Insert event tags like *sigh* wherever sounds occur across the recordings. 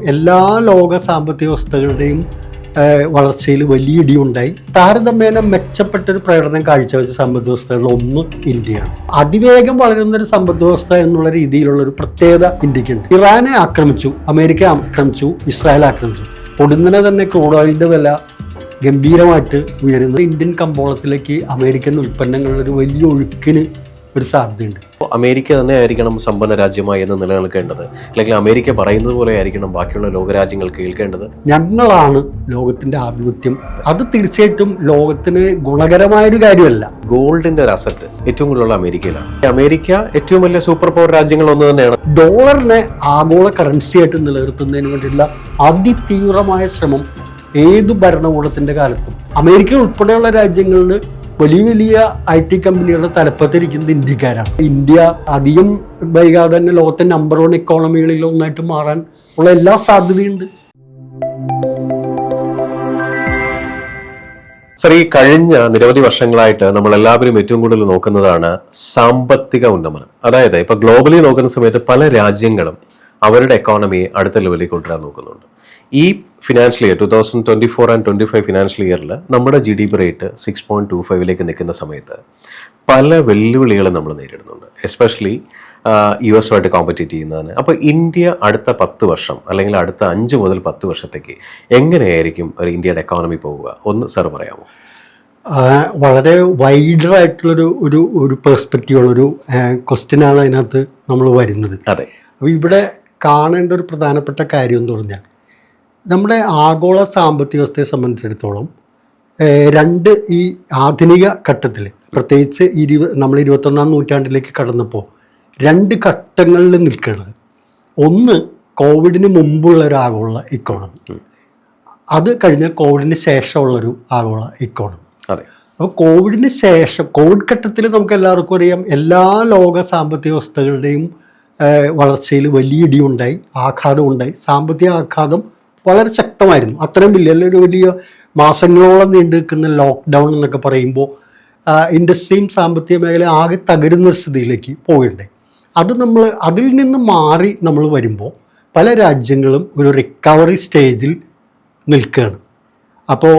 എല്ലാ ലോക സാമ്പത്തിക വ്യവസ്ഥകളുടെയും വളർച്ചയിൽ വലിയ ഇടിയുണ്ടായി. താരതമ്യേന മെച്ചപ്പെട്ട ഒരു പ്രകടനം കാഴ്ചവെച്ച സമ്പദ് വ്യവസ്ഥകളിൽ ഒന്ന് ഇന്ത്യയാണ്. അതിവേഗം വളരുന്ന ഒരു സമ്പദ് വ്യവസ്ഥ എന്നുള്ള രീതിയിലുള്ള ഒരു പ്രത്യേകത ഇന്ത്യക്കുണ്ട്. ഇറാനെ ആക്രമിച്ചു അമേരിക്ക ആക്രമിച്ചു ഇസ്രായേൽ ആക്രമിച്ചു. പൊടുന്നനെ തന്നെ ക്രൂഡ് ഓയിലിന്റെ വില ഗംഭീരമായിട്ട് ഉയരുന്നത് ഇന്ത്യൻ കമ്പോളത്തിലേക്ക് അമേരിക്കൻ ഉൽപ്പന്നങ്ങളുടെ ഒരു വലിയ ഒഴുക്കിന് ഒരു സാധ്യതയുണ്ട്. അമേരിക്ക തന്നെ ആയിരിക്കണം സമ്പന്ന രാജ്യമായി എന്ന് നിലനിൽക്കേണ്ടത്. അല്ലെങ്കിൽ അമേരിക്ക പറയുന്നത് പോലെ ആയിരിക്കണം ബാക്കിയുള്ള ലോകരാജ്യങ്ങൾ കേൾക്കേണ്ടത്. ഞങ്ങളാണ് ലോകത്തിന്റെ ആധിപത്യം. അത് തീർച്ചയായിട്ടും ലോകത്തിന് ഗുണകരമായൊരു കാര്യമല്ല. ഗോൾഡിന്റെ ഒരു അസറ്റ് ഏറ്റവും കൂടുതലുള്ള അമേരിക്കയിലാണ്. അമേരിക്ക ഏറ്റവും വലിയ സൂപ്പർ പവർ രാജ്യങ്ങൾ ഒന്ന് തന്നെയാണ്. ഡോളറിനെ ആഗോള കറൻസിയായിട്ട് നിലനിർത്തുന്നതിന് വേണ്ടിയുള്ള അതിതീവ്രമായ ശ്രമം ഏതു ഭരണകൂടത്തിന്റെ കാലത്തും അമേരിക്ക ഉൾപ്പെടെയുള്ള രാജ്യങ്ങളിൽ വലിയ വലിയ ഐ ടി കമ്പനികളുടെ തലപ്പത്തിരിക്കുന്നത് ഇന്ത്യക്കാരാണ്. ഇന്ത്യ അധികം വൈകാതെ തന്നെ ലോകത്തെ നമ്പർ വൺ ഇക്കോണമികളിൽ ഒന്നായിട്ട് മാറാൻ ഉള്ള എല്ലാ സാധ്യതയുണ്ട്. സർ ഈ കഴിഞ്ഞ നിരവധി വർഷങ്ങളായിട്ട് നമ്മൾ എല്ലാവരും ഏറ്റവും കൂടുതൽ നോക്കുന്നതാണ് സാമ്പത്തിക ഉന്നമനം. അതായത് ഇപ്പൊ ഗ്ലോബലി നോക്കുന്ന സമയത്ത് പല രാജ്യങ്ങളും അവരുടെ എക്കോണമിയെ അടുത്ത ലെവലിൽ കൊണ്ടുവരാൻ നോക്കുന്നുണ്ട്. ഈ financial year two thousand twenty four and twenty five financial ഇയറിൽ നമ്മുടെ G D P rate six point two ഫൈവിലേക്ക് നിൽക്കുന്ന സമയത്ത് പല വെല്ലുവിളികളും നമ്മൾ നേരിടുന്നുണ്ട്. എസ്പെഷ്യലി യു എസുമായിട്ട് കോമ്പറ്റീറ്റ് ചെയ്യുന്നതിന്. അപ്പോൾ ഇന്ത്യ അടുത്ത പത്ത് വർഷം അല്ലെങ്കിൽ അടുത്ത അഞ്ച് മുതൽ പത്ത് വർഷത്തേക്ക് എങ്ങനെയായിരിക്കും ഒരു ഇന്ത്യയുടെ എക്കോണമി പോവുക? ഒന്ന് സർ പറയാമോ? വളരെ വൈഡർ ആയിട്ടുള്ളൊരു ഒരു ഒരു പെർസ്പെക്റ്റീവ് ഉള്ളൊരു ക്വസ്റ്റ്യനാണ് അതിനകത്ത് നമ്മൾ വരുന്നത്. അതെ. അപ്പോൾ ഇവിടെ കാണേണ്ട ഒരു പ്രധാനപ്പെട്ട കാര്യം എന്ന് പറഞ്ഞാൽ നമ്മുടെ ആഗോള സാമ്പത്തിക വ്യവസ്ഥയെ സംബന്ധിച്ചിടത്തോളം രണ്ട് ഈ ആധുനിക ഘട്ടത്തിൽ പ്രത്യേകിച്ച് ഇരുപ നമ്മൾ ഇരുപത്തൊന്നാം നൂറ്റാണ്ടിലേക്ക് കടന്നപ്പോൾ രണ്ട് ഘട്ടങ്ങളിൽ നിൽക്കുന്നത് ഒന്ന് കോവിഡിന് മുമ്പുള്ള ഒരു ആഗോള ഇക്കോണമി അത് കഴിഞ്ഞാൽ കോവിഡിന് ശേഷമുള്ളൊരു ആഗോള ഇക്കോണമി അതെ. അപ്പോൾ കോവിഡിന് ശേഷം കോവിഡ് ഘട്ടത്തിൽ നമുക്ക് എല്ലാവർക്കും അറിയാം എല്ലാ ലോക സാമ്പത്തിക വ്യവസ്ഥകളുടെയും വളർച്ചയിൽ വലിയ ഇടിയുണ്ടായി ആഘാതം ഉണ്ടായി സാമ്പത്തിക ആഘാതം വളരെ ശക്തമായിരുന്നു. അത്രയും വലിയ അല്ലെങ്കിൽ വലിയ മാസങ്ങളോളം നീണ്ടു നിൽക്കുന്ന ലോക്ക്ഡൗൺ എന്നൊക്കെ പറയുമ്പോൾ ഇൻഡസ്ട്രിയും സാമ്പത്തിക മേഖല ആകെ തകരുന്ന സ്ഥിതിയിലേക്ക് പോയിട്ടുണ്ടായി അത് നമ്മൾ അതിൽ നിന്ന് മാറി നമ്മൾ വരുമ്പോൾ പല രാജ്യങ്ങളും ഒരു റിക്കവറി സ്റ്റേജിൽ നിൽക്കുകയാണ്. അപ്പോൾ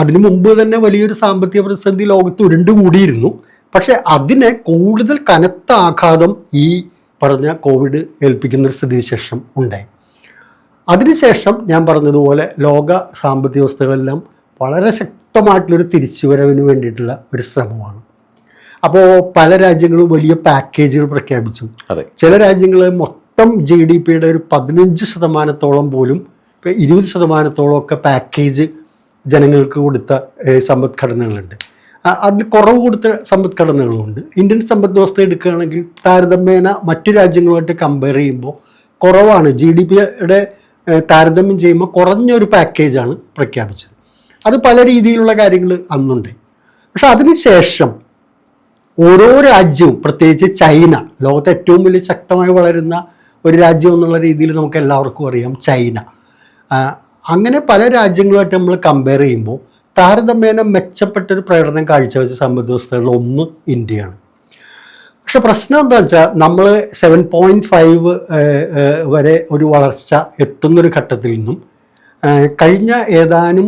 അതിനു മുമ്പ് തന്നെ വലിയൊരു സാമ്പത്തിക പ്രതിസന്ധി ലോകത്ത് ഉരുണ്ടുകൂടിയിരുന്നു പക്ഷേ അതിനെ കൂടുതൽ കനത്ത ആഘാതം ഈ പറഞ്ഞ കോവിഡ് ഏൽപ്പിക്കുന്ന സ്ഥിതിവിശേഷം ഉണ്ടായി. അതിനുശേഷം ഞാൻ പറഞ്ഞതുപോലെ ലോക സാമ്പത്തിക വ്യവസ്ഥകളെല്ലാം വളരെ ശക്തമായിട്ടുള്ളൊരു തിരിച്ചുവരവിന് വേണ്ടിയിട്ടുള്ള ഒരു ശ്രമമാണ്. അപ്പോൾ പല രാജ്യങ്ങളും വലിയ പാക്കേജുകൾ പ്രഖ്യാപിച്ചു. അതെ. ചില രാജ്യങ്ങൾ മൊത്തം ജി ഡി പിയുടെ ഒരു പതിനഞ്ച് ശതമാനത്തോളം പോലും ഇരുപത് ശതമാനത്തോളം ഒക്കെ പാക്കേജ് ജനങ്ങൾക്ക് കൊടുത്ത സമ്പദ്ഘടനകളുണ്ട്. അതിന് കുറവ് കൊടുത്ത സമ്പദ്ഘടനകളുമുണ്ട്. ഇന്ത്യൻ സമ്പദ് വ്യവസ്ഥ എടുക്കുകയാണെങ്കിൽ താരതമ്യേന മറ്റു രാജ്യങ്ങളുമായിട്ട് കമ്പയർ ചെയ്യുമ്പോൾ കുറവാണ്. ജി ഡി പിയുടെ താരതമ്യം ചെയ്യുമ്പോൾ കുറഞ്ഞൊരു പാക്കേജാണ് പ്രഖ്യാപിച്ചത്. അത് പല രീതിയിലുള്ള കാര്യങ്ങൾ അന്നുണ്ട്. പക്ഷെ അതിനുശേഷം ഓരോ രാജ്യവും പ്രത്യേകിച്ച് ചൈന ലോകത്തെ ഏറ്റവും വലിയ ശക്തമായി വളരുന്ന ഒരു രാജ്യം എന്നുള്ള രീതിയിൽ നമുക്ക് എല്ലാവർക്കും അറിയാം ചൈന. അങ്ങനെ പല രാജ്യങ്ങളുമായിട്ട് നമ്മൾ കമ്പയർ ചെയ്യുമ്പോൾ താരതമ്യേന മെച്ചപ്പെട്ടൊരു പ്രകടനം കാഴ്ചവെച്ച സമ്പദ് വ്യവസ്ഥകളിൽ ഒന്ന് ഇന്ത്യയാണ്. പക്ഷെ പ്രശ്നം എന്താ വെച്ചാൽ നമ്മൾ സെവൻ പോയിന്റ് ഫൈവ് വരെ ഒരു വളർച്ച എത്തുന്നൊരു ഘട്ടത്തിൽ നിന്നും കഴിഞ്ഞ ഏതാനും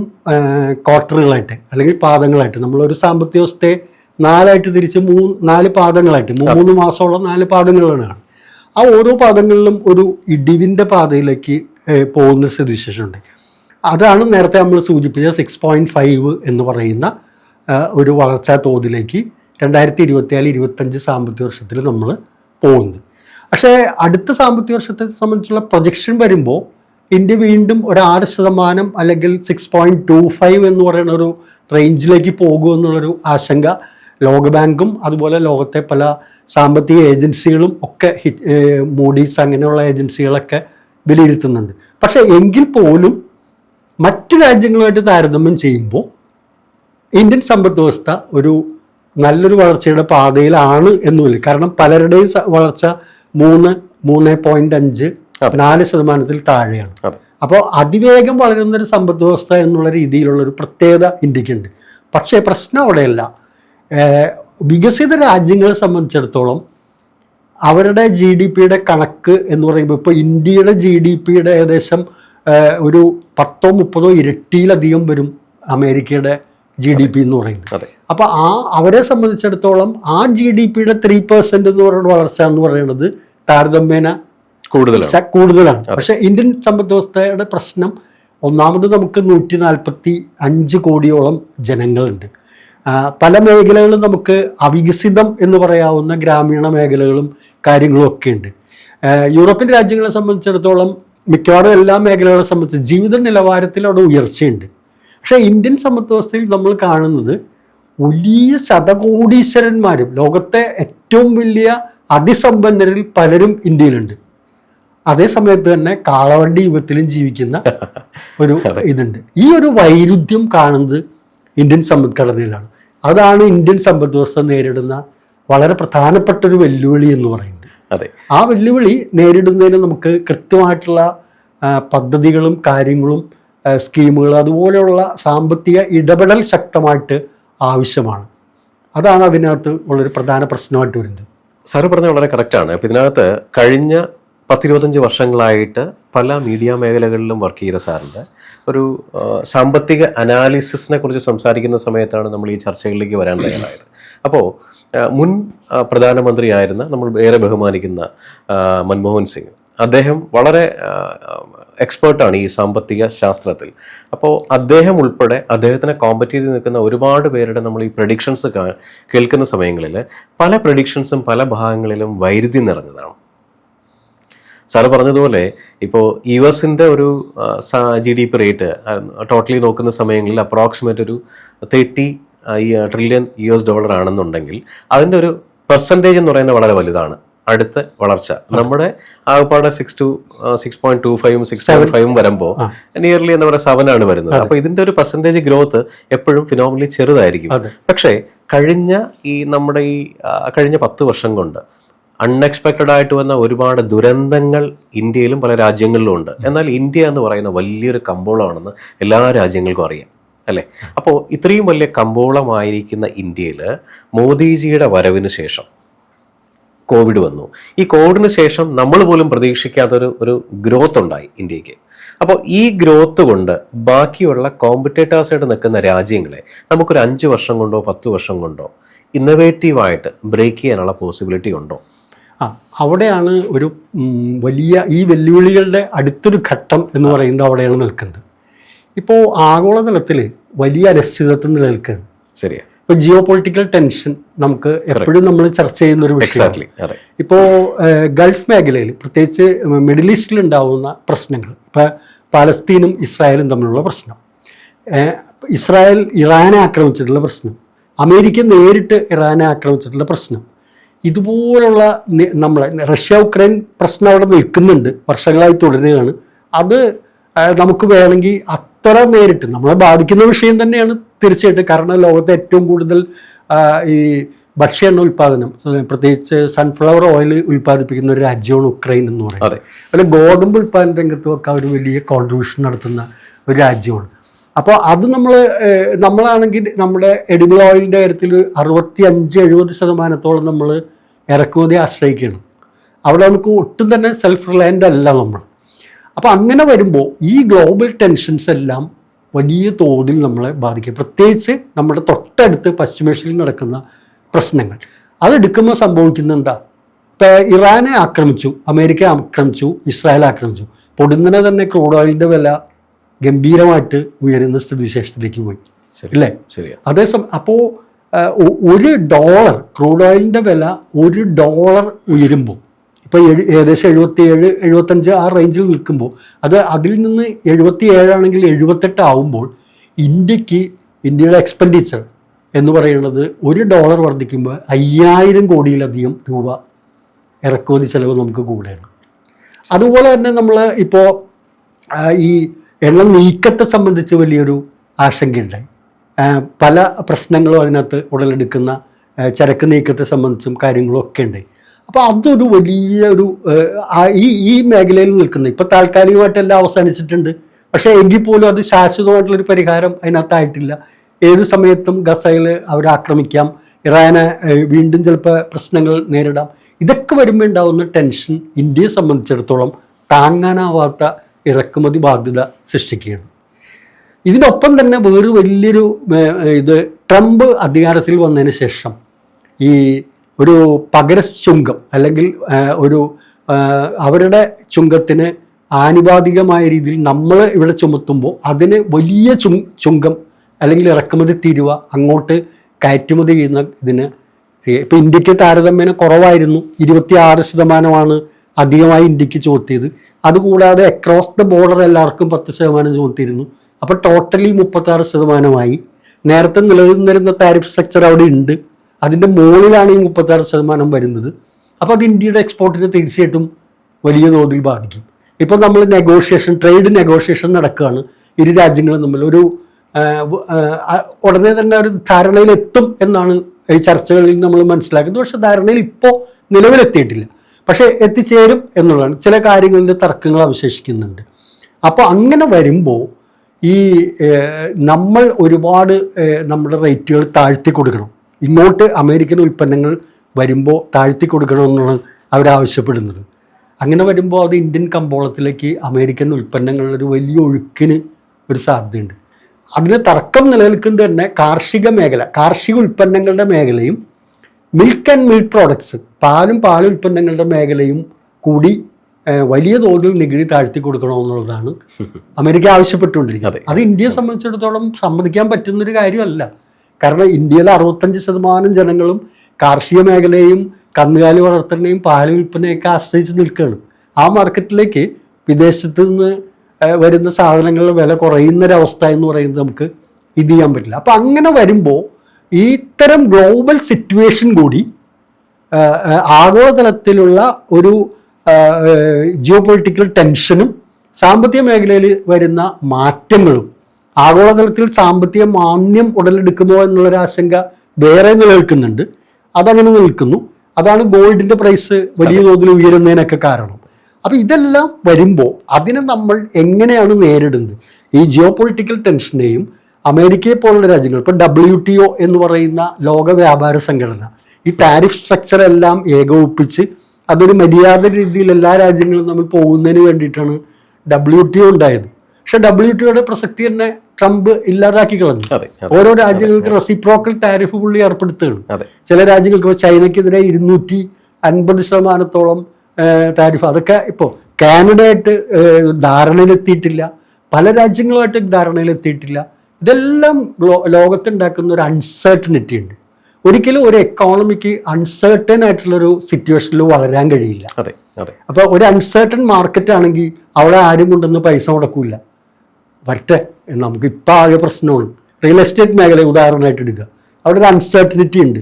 ക്വാർട്ടറുകളായിട്ട് അല്ലെങ്കിൽ പാദങ്ങളായിട്ട് നമ്മളൊരു സാമ്പത്തിക വ്യവസ്ഥയെ നാലായിട്ട് തിരിച്ച് മൂന്ന് നാല് പാദങ്ങളായിട്ട് മൂന്ന് മാസമുള്ള നാല് പാദങ്ങളാണ് ആ ഓരോ പാദങ്ങളിലും ഒരു ഇടിവിന്റെ പാതയിലേക്ക് പോകുന്ന സ്ഥിതിവിശേഷമുണ്ട്. അതാണ് നേരത്തെ നമ്മൾ സൂചിപ്പിച്ച സിക്സ് പോയിന്റ് ഫൈവ് എന്ന് പറയുന്ന ഒരു വളർച്ചാ തോതിലേക്ക് രണ്ടായിരത്തി ഇരുപത്തിനാല് ഇരുപത്തഞ്ച് സാമ്പത്തിക വർഷത്തിൽ നമ്മൾ പോകുന്നത്. പക്ഷേ അടുത്ത സാമ്പത്തിക വർഷത്തെ സംബന്ധിച്ചുള്ള പ്രൊജക്ഷൻ വരുമ്പോൾ ഇന്ത്യ വീണ്ടും ഒരു ആറ് ശതമാനം അല്ലെങ്കിൽ സിക്സ് പോയിന്റ് ടു ഫൈവ് എന്ന് പറയുന്ന ഒരു റേഞ്ചിലേക്ക് പോകുമെന്നുള്ളൊരു ആശങ്ക ലോകബാങ്കും അതുപോലെ ലോകത്തെ പല സാമ്പത്തിക ഏജൻസികളും ഒക്കെ മൂഡീസ് അങ്ങനെയുള്ള ഏജൻസികളൊക്കെ വിലയിരുത്തുന്നുണ്ട്. പക്ഷേ എങ്കിൽ പോലും മറ്റു രാജ്യങ്ങളുമായിട്ട് താരതമ്യം ചെയ്യുമ്പോൾ ഇന്ത്യൻ സമ്പദ് വ്യവസ്ഥ ഒരു നല്ലൊരു വളർച്ചയുടെ പാതയിലാണ് എന്നുമില്ല. കാരണം പലരുടെയും വളർച്ച മൂന്ന് മൂന്ന് പോയിന്റ് അഞ്ച് നാല് ശതമാനത്തിൽ താഴെയാണ്. അപ്പോൾ അതിവേഗം വളരുന്ന ഒരു സമ്പദ് വ്യവസ്ഥ എന്നുള്ള രീതിയിലുള്ള ഒരു പ്രത്യേകത ഇന്ത്യക്കുണ്ട്. പക്ഷേ പ്രശ്നം അവിടെയല്ല. വികസിത രാജ്യങ്ങളെ സംബന്ധിച്ചിടത്തോളം അവരുടെ ജി ഡി പിയുടെ കണക്ക് എന്ന് പറയുമ്പോൾ ഇപ്പോൾ ഇന്ത്യയുടെ ജി ഡി പിയുടെ ഏകദേശം ഒരു പത്തോ മുപ്പതോ ഇരട്ടിയിലധികം വരും അമേരിക്കയുടെ ജി ഡി പി എന്ന് പറയുന്നത്. അപ്പൊ അപ്പോൾ ആ അവരെ സംബന്ധിച്ചിടത്തോളം ആ ജി ഡി പിയുടെ ത്രീ പെർസെന്റ് എന്ന് പറയുന്ന വളർച്ച എന്ന് പറയുന്നത് താരതമ്യേന കൂടുതലാണ്. കൂടുതലാണ്. പക്ഷെ ഇന്ത്യൻ സമ്പദ് വ്യവസ്ഥയുടെ പ്രശ്നം ഒന്നാമത് നമുക്ക് നൂറ്റി നാൽപ്പത്തി അഞ്ച് കോടിയോളം ജനങ്ങളുണ്ട്. പല മേഖലകളും നമുക്ക് അവികസിതം എന്ന് പറയാവുന്ന ഗ്രാമീണ മേഖലകളും കാര്യങ്ങളും ഒക്കെ ഉണ്ട്. യൂറോപ്യൻ രാജ്യങ്ങളെ സംബന്ധിച്ചിടത്തോളം മിക്കവാറും എല്ലാ മേഖലകളെ സംബന്ധിച്ച് ജീവിത നിലവാരത്തിൽ അവിടെ ഉയർച്ചയുണ്ട്. പക്ഷേ ഇന്ത്യൻ സമ്പദ്വ്യവസ്ഥയിൽ നമ്മൾ കാണുന്നത് വലിയ ശതകോടീശ്വരന്മാരും ലോകത്തെ ഏറ്റവും വലിയ അതിസമ്പന്നരിൽ പലരും ഇന്ത്യയിലുണ്ട്. അതേ സമയത്ത് തന്നെ കാളവണ്ടി യുഗത്തിലും ജീവിക്കുന്ന *laughs* ഒരു ഇതുണ്ട്. ഈ ഒരു വൈരുദ്ധ്യം കാണുന്നത് ഇന്ത്യൻ സമ്പദ്ഘടനയിലാണ് അതാണ് ഇന്ത്യൻ സമ്പദ് വ്യവസ്ഥ നേരിടുന്ന വളരെ പ്രധാനപ്പെട്ട ഒരു വെല്ലുവിളി എന്ന് പറയുന്നത്. അതെ. ആ വെല്ലുവിളി നേരിടുന്നതിന് നമുക്ക് കൃത്യമായിട്ടുള്ള പദ്ധതികളും കാര്യങ്ങളും ആ, സ്കീമുകളും അതുപോലെയുള്ള സാമ്പത്തിക ഇടപെടൽ ശക്തമായിട്ട് ആവശ്യമാണ്. അതാണ് അതിനകത്ത് ഉള്ളൊരു പ്രധാന പ്രശ്നമായിട്ട് വരുന്നത്. സാറ് പറഞ്ഞത് വളരെ കറക്റ്റാണ് അപ്പം ഇതിനകത്ത് കഴിഞ്ഞ പത്തിരുപത്തഞ്ച് വർഷങ്ങളായിട്ട് പല മീഡിയ മേഖലകളിലും വർക്ക് ചെയ്ത സാറിന്റെ ഒരു സാമ്പത്തിക അനാലിസിസിനെ കുറിച്ച് സംസാരിക്കുന്ന സമയത്താണ് നമ്മൾ ഈ ചർച്ചകളിലേക്ക് വരാൻ തയ്യാറായത്. അപ്പോൾ മുൻ പ്രധാനമന്ത്രിയായിരുന്ന നമ്മൾ ഏറെ ബഹുമാനിക്കുന്ന മൻമോഹൻ സിംഗ്. അദ്ദേഹം വളരെ എക്സ്പേർട്ടാണ് ഈ സാമ്പത്തിക ശാസ്ത്രത്തിൽ. അപ്പോൾ അദ്ദേഹം ഉൾപ്പെടെ അദ്ദേഹത്തിനെ കോമ്പറ്റ് ചെയ്ത് നിൽക്കുന്ന ഒരുപാട് പേരുടെ നമ്മൾ ഈ പ്രഡിക്ഷൻസ് കേൾക്കുന്ന സമയങ്ങളിൽ പല പ്രഡിക്ഷൻസും പല ഭാഗങ്ങളിലും വൈരുദ്ധ്യം നിറഞ്ഞതാണ്. സാറ് പറഞ്ഞതുപോലെ ഇപ്പോൾ യു എസിന്റെ ഒരു G D P rate totally നോക്കുന്ന സമയങ്ങളിൽ അപ്രോക്സിമേറ്റ് ഒരു thirty trillion U S dollar ആണെന്നുണ്ടെങ്കിൽ അതിന്റെ ഒരു പെർസെന്റേജ് എന്ന് പറയുന്നത് വളരെ വലുതാണ്. അടുത്ത വളർച്ച. നമ്മുടെ ആകപ്പാടെ six to six point two ഫൈവും സിക്സ് പോയിന്റ് ഫൈവും വരുമ്പോൾ നിയർലി എന്താ പറയുക സെവൻ ആണ് വരുന്നത്. അപ്പൊ ഇതിന്റെ ഒരു പെർസെന്റേജ് ഗ്രോത്ത് എപ്പോഴും ഫിനോമിലി ചെറുതായിരിക്കും. പക്ഷേ കഴിഞ്ഞ ഈ നമ്മുടെ ഈ കഴിഞ്ഞ പത്ത് വർഷം കൊണ്ട് അൺഎക്സ്പെക്റ്റഡ് ആയിട്ട് വന്ന ഒരുപാട് ദുരന്തങ്ങൾ ഇന്ത്യയിലും പല രാജ്യങ്ങളിലും ഉണ്ട്. എന്നാൽ ഇന്ത്യ എന്ന് പറയുന്ന വലിയൊരു കമ്പോളമാണെന്ന് എല്ലാ രാജ്യങ്ങൾക്കും അറിയാം. അല്ലേ? അപ്പോൾ ഇത്രയും വലിയ കമ്പോളമായിരിക്കുന്ന ഇന്ത്യയിൽ മോദിജിയുടെ വരവിന് ശേഷം കോവിഡ് വന്നു. ഈ കോവിഡിന് ശേഷം നമ്മൾ പോലും പ്രതീക്ഷിക്കാത്തൊരു ഒരു ഗ്രോത്ത് ഉണ്ടായി ഇന്ത്യയ്ക്ക് അപ്പോൾ ഈ ഗ്രോത്ത് കൊണ്ട് ബാക്കിയുള്ള കോമ്പറ്റേറ്റേഴ്സായിട്ട് നിൽക്കുന്ന രാജ്യങ്ങളെ നമുക്കൊരു അഞ്ച് വർഷം കൊണ്ടോ പത്ത് വർഷം കൊണ്ടോ ഇന്നവേറ്റീവായിട്ട് ബ്രേക്ക് ചെയ്യാനുള്ള പോസിബിലിറ്റി ഉണ്ടോ? ആ അവിടെയാണ് ഒരു വലിയ ഈ വെല്ലുവിളികളുടെ അടുത്തൊരു ഘട്ടം എന്ന് പറയുന്നത് അവിടെയാണ് നിൽക്കുന്നത്. ഇപ്പോൾ ആഗോളതലത്തിൽ വലിയ അനിശ്ചിതത്വം നിലനിൽക്കുകയാണ്. ശരിയാ. ഇപ്പോൾ ജിയോ പൊളിറ്റിക്കൽ ടെൻഷൻ നമുക്ക് എപ്പോഴും നമ്മൾ ചർച്ച ചെയ്യുന്ന ഒരു വിഷയം എക്സാക്ട്ലി അതെ. ഇപ്പോൾ ഗൾഫ് മേഖലയിൽ പ്രത്യേകിച്ച് മിഡിൽ ഈസ്റ്റിൽ ഉണ്ടാവുന്ന പ്രശ്നങ്ങൾ ഇപ്പൊ പാലസ്തീനും ഇസ്രായേലും തമ്മിലുള്ള പ്രശ്നം ഇസ്രായേൽ ഇറാനെ ആക്രമിച്ചിട്ടുള്ള പ്രശ്നം അമേരിക്ക നേരിട്ട് ഇറാനെ ആക്രമിച്ചിട്ടുള്ള പ്രശ്നം ഇതുപോലുള്ള നമ്മളെ റഷ്യ ഉക്രൈൻ പ്രശ്നം അവിടെ നിൽക്കുന്നുണ്ട് വർഷങ്ങളായി തുടരുകയാണ്. അത് നമുക്ക് വേണമെങ്കിൽ അത്ര നേരിട്ട് നമ്മളെ ബാധിക്കുന്ന വിഷയം തന്നെയാണ് തീർച്ചയായിട്ടും കാരണം ലോകത്തെ ഏറ്റവും കൂടുതൽ ഈ ഭക്ഷ്യ എണ്ണ ഉൽപ്പാദനം പ്രത്യേകിച്ച് സൺഫ്ലവർ ഓയിൽ ഉൽപ്പാദിപ്പിക്കുന്ന ഒരു രാജ്യമാണ് ഉക്രൈൻ എന്ന് പറയുന്നത്. അതെ. അതുപോലെ ഗോതമ്പ് ഉൽപ്പാദന രംഗത്തുമൊക്കെ ഒരു വലിയ കോൺട്രിബ്യൂഷൻ നടത്തുന്ന ഒരു രാജ്യമാണ്. അപ്പോൾ അത് നമ്മൾ നമ്മളാണെങ്കിൽ നമ്മുടെ എഡിബിൾ ഓയിലിന്റെ കാര്യത്തിൽ അറുപത്തി അഞ്ച് എഴുപത് ശതമാനത്തോളം നമ്മൾ ഇറക്കുമതി ആശ്രയിക്കണം അവിടെ നമുക്ക് ഒട്ടും തന്നെ സെൽഫ് റിലയന്റ് അല്ല നമ്മൾ. അപ്പോൾ അങ്ങനെ വരുമ്പോൾ ഈ ഗ്ലോബൽ ടെൻഷൻസ് എല്ലാം വലിയ തോതിൽ നമ്മളെ ബാധിക്കും. പ്രത്യേകിച്ച് നമ്മുടെ തൊട്ടടുത്ത് പശ്ചിമേഷ്യയിൽ നടക്കുന്ന പ്രശ്നങ്ങൾ. അതെടുക്കുമ്പോൾ സംഭവിക്കുന്നുണ്ടോ എന്താ? ഇപ്പം ഇറാനെ ആക്രമിച്ചു അമേരിക്ക ആക്രമിച്ചു ഇസ്രായേൽ ആക്രമിച്ചു. പൊടുന്നനെ തന്നെ ക്രൂഡ് ഓയിലിന്റെ വില ഗംഭീരമായിട്ട് ഉയരുന്ന സ്ഥിതിവിശേഷത്തിലേക്ക് പോയി. ശരി ഇല്ലേ? അതേസമയം അപ്പോൾ ഒരു ഡോളർ ക്രൂഡ് ഓയിലിന്റെ വില ഒരു ഡോളർ ഉയരുമ്പോൾ ഇപ്പോൾ ഏകദേശം എഴുപത്തി ഏഴ് എഴുപത്തഞ്ച് ആ റേഞ്ചിൽ നിൽക്കുമ്പോൾ അത് അതിൽ നിന്ന് എഴുപത്തി ഏഴാണെങ്കിൽ എഴുപത്തെട്ട് ആവുമ്പോൾ ഇന്ത്യയ്ക്ക് ഇന്ത്യയുടെ എക്സ്പെൻഡിച്ചർ എന്ന് പറയുന്നത് ഒരു ഡോളർ വർദ്ധിക്കുമ്പോൾ അയ്യായിരം കോടിയിലധികം രൂപ ഇറക്കുമതി ചെലവ് നമുക്ക് കൂടെയാണ്. അതുപോലെ തന്നെ നമ്മൾ ഇപ്പോൾ ഈ എണ്ണ നീക്കത്തെ സംബന്ധിച്ച് വലിയൊരു ആശങ്കയുണ്ടായി. പല പ്രശ്നങ്ങളും അതിനകത്ത് ഉടലെടുക്കുന്ന ചരക്ക് നീക്കത്തെ സംബന്ധിച്ചും കാര്യങ്ങളും ഒക്കെ ഉണ്ട്. അപ്പോൾ അതൊരു വലിയ ഒരു ഈ ഈ മേഖലയിൽ നിൽക്കുന്ന ഇപ്പോൾ താൽക്കാലികമായിട്ടെല്ലാം അവസാനിച്ചിട്ടുണ്ട്. പക്ഷേ എങ്കിൽ പോലും അത് ശാശ്വതമായിട്ടുള്ളൊരു പരിഹാരം അതിനകത്തായിട്ടില്ല. ഏത് സമയത്തും ഗസയിൽ അവരെ ആക്രമിക്കാം. ഇറാനെ വീണ്ടും ചിലപ്പോൾ പ്രശ്നങ്ങൾ നേരിടാം. ഇതൊക്കെ വരുമ്പോൾ ഉണ്ടാവുന്ന ടെൻഷൻ ഇന്ത്യയെ സംബന്ധിച്ചിടത്തോളം താങ്ങാനാവാത്ത ഇറക്കുമതി ബാധ്യത സൃഷ്ടിക്കുകയാണ്. ഇതിനൊപ്പം തന്നെ വേറൊരു വലിയൊരു ഇത് ട്രംപ് അധികാരത്തിൽ വന്നതിന് ശേഷം ഈ ഒരു പകര ചുങ്കം അല്ലെങ്കിൽ ഒരു അവരുടെ ചുങ്കത്തിന് ആനുപാതികമായ രീതിയിൽ നമ്മൾ ഇവിടെ ചുമത്തുമ്പോൾ അതിന് വലിയ ചു ചുങ്കം അല്ലെങ്കിൽ ഇറക്കുമതി തീരുവ അങ്ങോട്ട് കയറ്റുമതി ചെയ്യുന്ന ഇതിന് ഇപ്പം ഇന്ത്യയ്ക്ക് താരതമ്യേന കുറവായിരുന്നു. ഇരുപത്തി ആറ് ശതമാനമാണ് അധികമായി ഇന്ത്യയ്ക്ക് ചുമത്തിയത്. അതുകൂടാതെ അക്രോസ് ദ ബോർഡർ എല്ലാവർക്കും പത്ത് ശതമാനം ചുമത്തിയിരുന്നു. അപ്പോൾ ടോട്ടലി മുപ്പത്താറ് ശതമാനമായി. നേരത്തെ നിലനിന്നിരുന്ന താരിഫ് സ്ട്രക്ചർ അവിടെ ഉണ്ട്. അതിന്റെ മുകളിലാണ് ഈ മുപ്പത്തി ആറ് ശതമാനം വരുന്നത്. അപ്പോൾ അത് ഇന്ത്യയുടെ എക്സ്പോർട്ടിനെ തീർച്ചയായിട്ടും വലിയ തോതിൽ ബാധിക്കും. ഇപ്പോൾ നമ്മൾ നെഗോഷിയേഷൻ ട്രേഡ് നെഗോഷിയേഷൻ നടക്കുകയാണ്. ഇരു രാജ്യങ്ങളും തമ്മിൽ ഒരു ഉടനെ തന്നെ ഒരു ധാരണയിലെത്തും എന്നാണ് ഈ ചർച്ചകളിൽ നമ്മൾ മനസ്സിലാക്കുന്നത്. പക്ഷെ ധാരണയിൽ ഇപ്പോൾ നിലവിലെത്തിയിട്ടില്ല. പക്ഷേ എത്തിച്ചേരും എന്നുള്ളതാണ്. ചില കാര്യങ്ങളുടെ തർക്കങ്ങൾ അവശേഷിക്കുന്നുണ്ട്. അപ്പോൾ അങ്ങനെ വരുമ്പോൾ ഈ നമ്മൾ ഒരുപാട് നമ്മുടെ റേറ്റുകൾ താഴ്ത്തി കൊടുക്കണം. ഇങ്ങോട്ട് അമേരിക്കൻ ഉൽപ്പന്നങ്ങൾ വരുമ്പോൾ താഴ്ത്തി കൊടുക്കണമെന്നാണ് അവരാവശ്യപ്പെടുന്നത് അങ്ങനെ വരുമ്പോൾ അത് ഇന്ത്യൻ കമ്പോളത്തിലേക്ക് അമേരിക്കൻ ഉൽപ്പന്നങ്ങളുടെ ഒരു വലിയ ഒഴുക്കിന് ഒരു സാധ്യതയുണ്ട്. അതിന് തർക്കം നിലനിൽക്കുന്നത് തന്നെ കാർഷിക മേഖല കാർഷിക ഉൽപ്പന്നങ്ങളുടെ മേഖലയും മിൽക്ക് ആൻഡ് മിൽക്ക് പ്രോഡക്ട്സ് പാലും പാൽ ഉൽപ്പന്നങ്ങളുടെ മേഖലയും കൂടി വലിയ തോതിൽ നികുതി താഴ്ത്തി കൊടുക്കണമെന്നുള്ളതാണ് *laughs* അമേരിക്ക ആവശ്യപ്പെട്ടുകൊണ്ടിരിക്കുന്നത്. അത് ഇന്ത്യയെ സംബന്ധിച്ചിടത്തോളം സമ്മതിക്കാൻ പറ്റുന്നൊരു കാര്യമല്ല. കാരണം ഇന്ത്യയിലെ അറുപത്തഞ്ച് ശതമാനം ജനങ്ങളും കാർഷിക മേഖലയും കന്നുകാലി വളർത്തലിനെയും പാൽ വിൽപ്പനയൊക്കെ ആശ്രയിച്ച് നിൽക്കുകയാണ്. ആ മാർക്കറ്റിലേക്ക് വിദേശത്ത് നിന്ന് വരുന്ന സാധനങ്ങളുടെ വില കുറയുന്നൊരവസ്ഥ എന്ന് പറയുന്നത് നമുക്ക് ഇത് ചെയ്യാൻ പറ്റില്ല. അപ്പം അങ്ങനെ വരുമ്പോൾ ഇത്തരം ഗ്ലോബൽ സിറ്റുവേഷൻ കൂടി ആഗോളതലത്തിലുള്ള ഒരു ജിയോ പൊളിറ്റിക്കൽ ടെൻഷനും സാമ്പത്തിക മേഖലയിൽ വരുന്ന മാറ്റങ്ങളും ആഗോളതലത്തിൽ സാമ്പത്തിക മാന്യം ഉടലെടുക്കുമോ എന്നുള്ളൊരു ആശങ്ക വേറെ നിലനിൽക്കുന്നുണ്ട്. അതങ്ങനെ നിൽക്കുന്നു. അതാണ് ഗോൾഡിന്റെ പ്രൈസ് വലിയ തോതിൽ ഉയരുന്നതിനൊക്കെ കാരണം. അപ്പോൾ ഇതെല്ലാം വരുമ്പോൾ അതിനെ നമ്മൾ എങ്ങനെയാണ് നേരിടുന്നത്? ഈ ജിയോ പൊളിറ്റിക്കൽ ടെൻഷനെയും അമേരിക്കയെ പോലുള്ള രാജ്യങ്ങൾ ഇപ്പോൾ ഡബ്ല്യു ടി ഒ എന്ന് പറയുന്ന ലോക വ്യാപാര സംഘടന ഈ ടാരിഫ് സ്ട്രക്ചർ എല്ലാം ഏകോപിപ്പിച്ച് അതൊരു മര്യാദ രീതിയിൽ എല്ലാ രാജ്യങ്ങളും നമ്മൾ പോകുന്നതിന് വേണ്ടിയിട്ടാണ് ഡബ്ല്യു ടി ഒ ഉണ്ടായത്. പക്ഷെ ഡബ്ല്യു ടി ഒയുടെ പ്രസക്തി തന്നെ ട്രംപ് ഇല്ലാതാക്കി കളഞ്ഞു. ഓരോ രാജ്യങ്ങൾക്ക് റെസിപ്രോക്കൽ ടാരിഫ് പുള്ളി ഏർപ്പെടുത്തുകയാണ്. ചില രാജ്യങ്ങൾക്ക് ഇപ്പോൾ ചൈനയ്ക്കെതിരെ ഇരുന്നൂറ്റി അൻപത് ശതമാനത്തോളം ടാരിഫ് അതൊക്കെ ഇപ്പോൾ കാനഡയായിട്ട് ധാരണയിലെത്തിയിട്ടില്ല. പല രാജ്യങ്ങളുമായിട്ട് ധാരണയിലെത്തിയിട്ടില്ല. ഇതെല്ലാം ലോകത്തുണ്ടാക്കുന്ന ഒരു അൺസർട്ടനിറ്റി ഉണ്ട്. ഒരിക്കലും ഒരു എക്കോണമിക്ക് അൺസേർട്ടൺ ആയിട്ടുള്ളൊരു സിറ്റുവേഷനിൽ വളരാൻ കഴിയില്ല. അതെ അതെ. അപ്പോൾ ഒരു അൺസേർട്ടൺ മാർക്കറ്റ് ആണെങ്കിൽ അവിടെ ആരും കൊണ്ടൊന്നും പൈസ മുടക്കൂല. വരട്ടെ നമുക്ക് ഇപ്പം ആകെ പ്രശ്നമാണ് റിയൽ എസ്റ്റേറ്റ് മേഖല ഉദാഹരണമായിട്ട് എടുക്കുക. അവിടെ ഒരു അൺസർട്ടനിറ്റി ഉണ്ട്.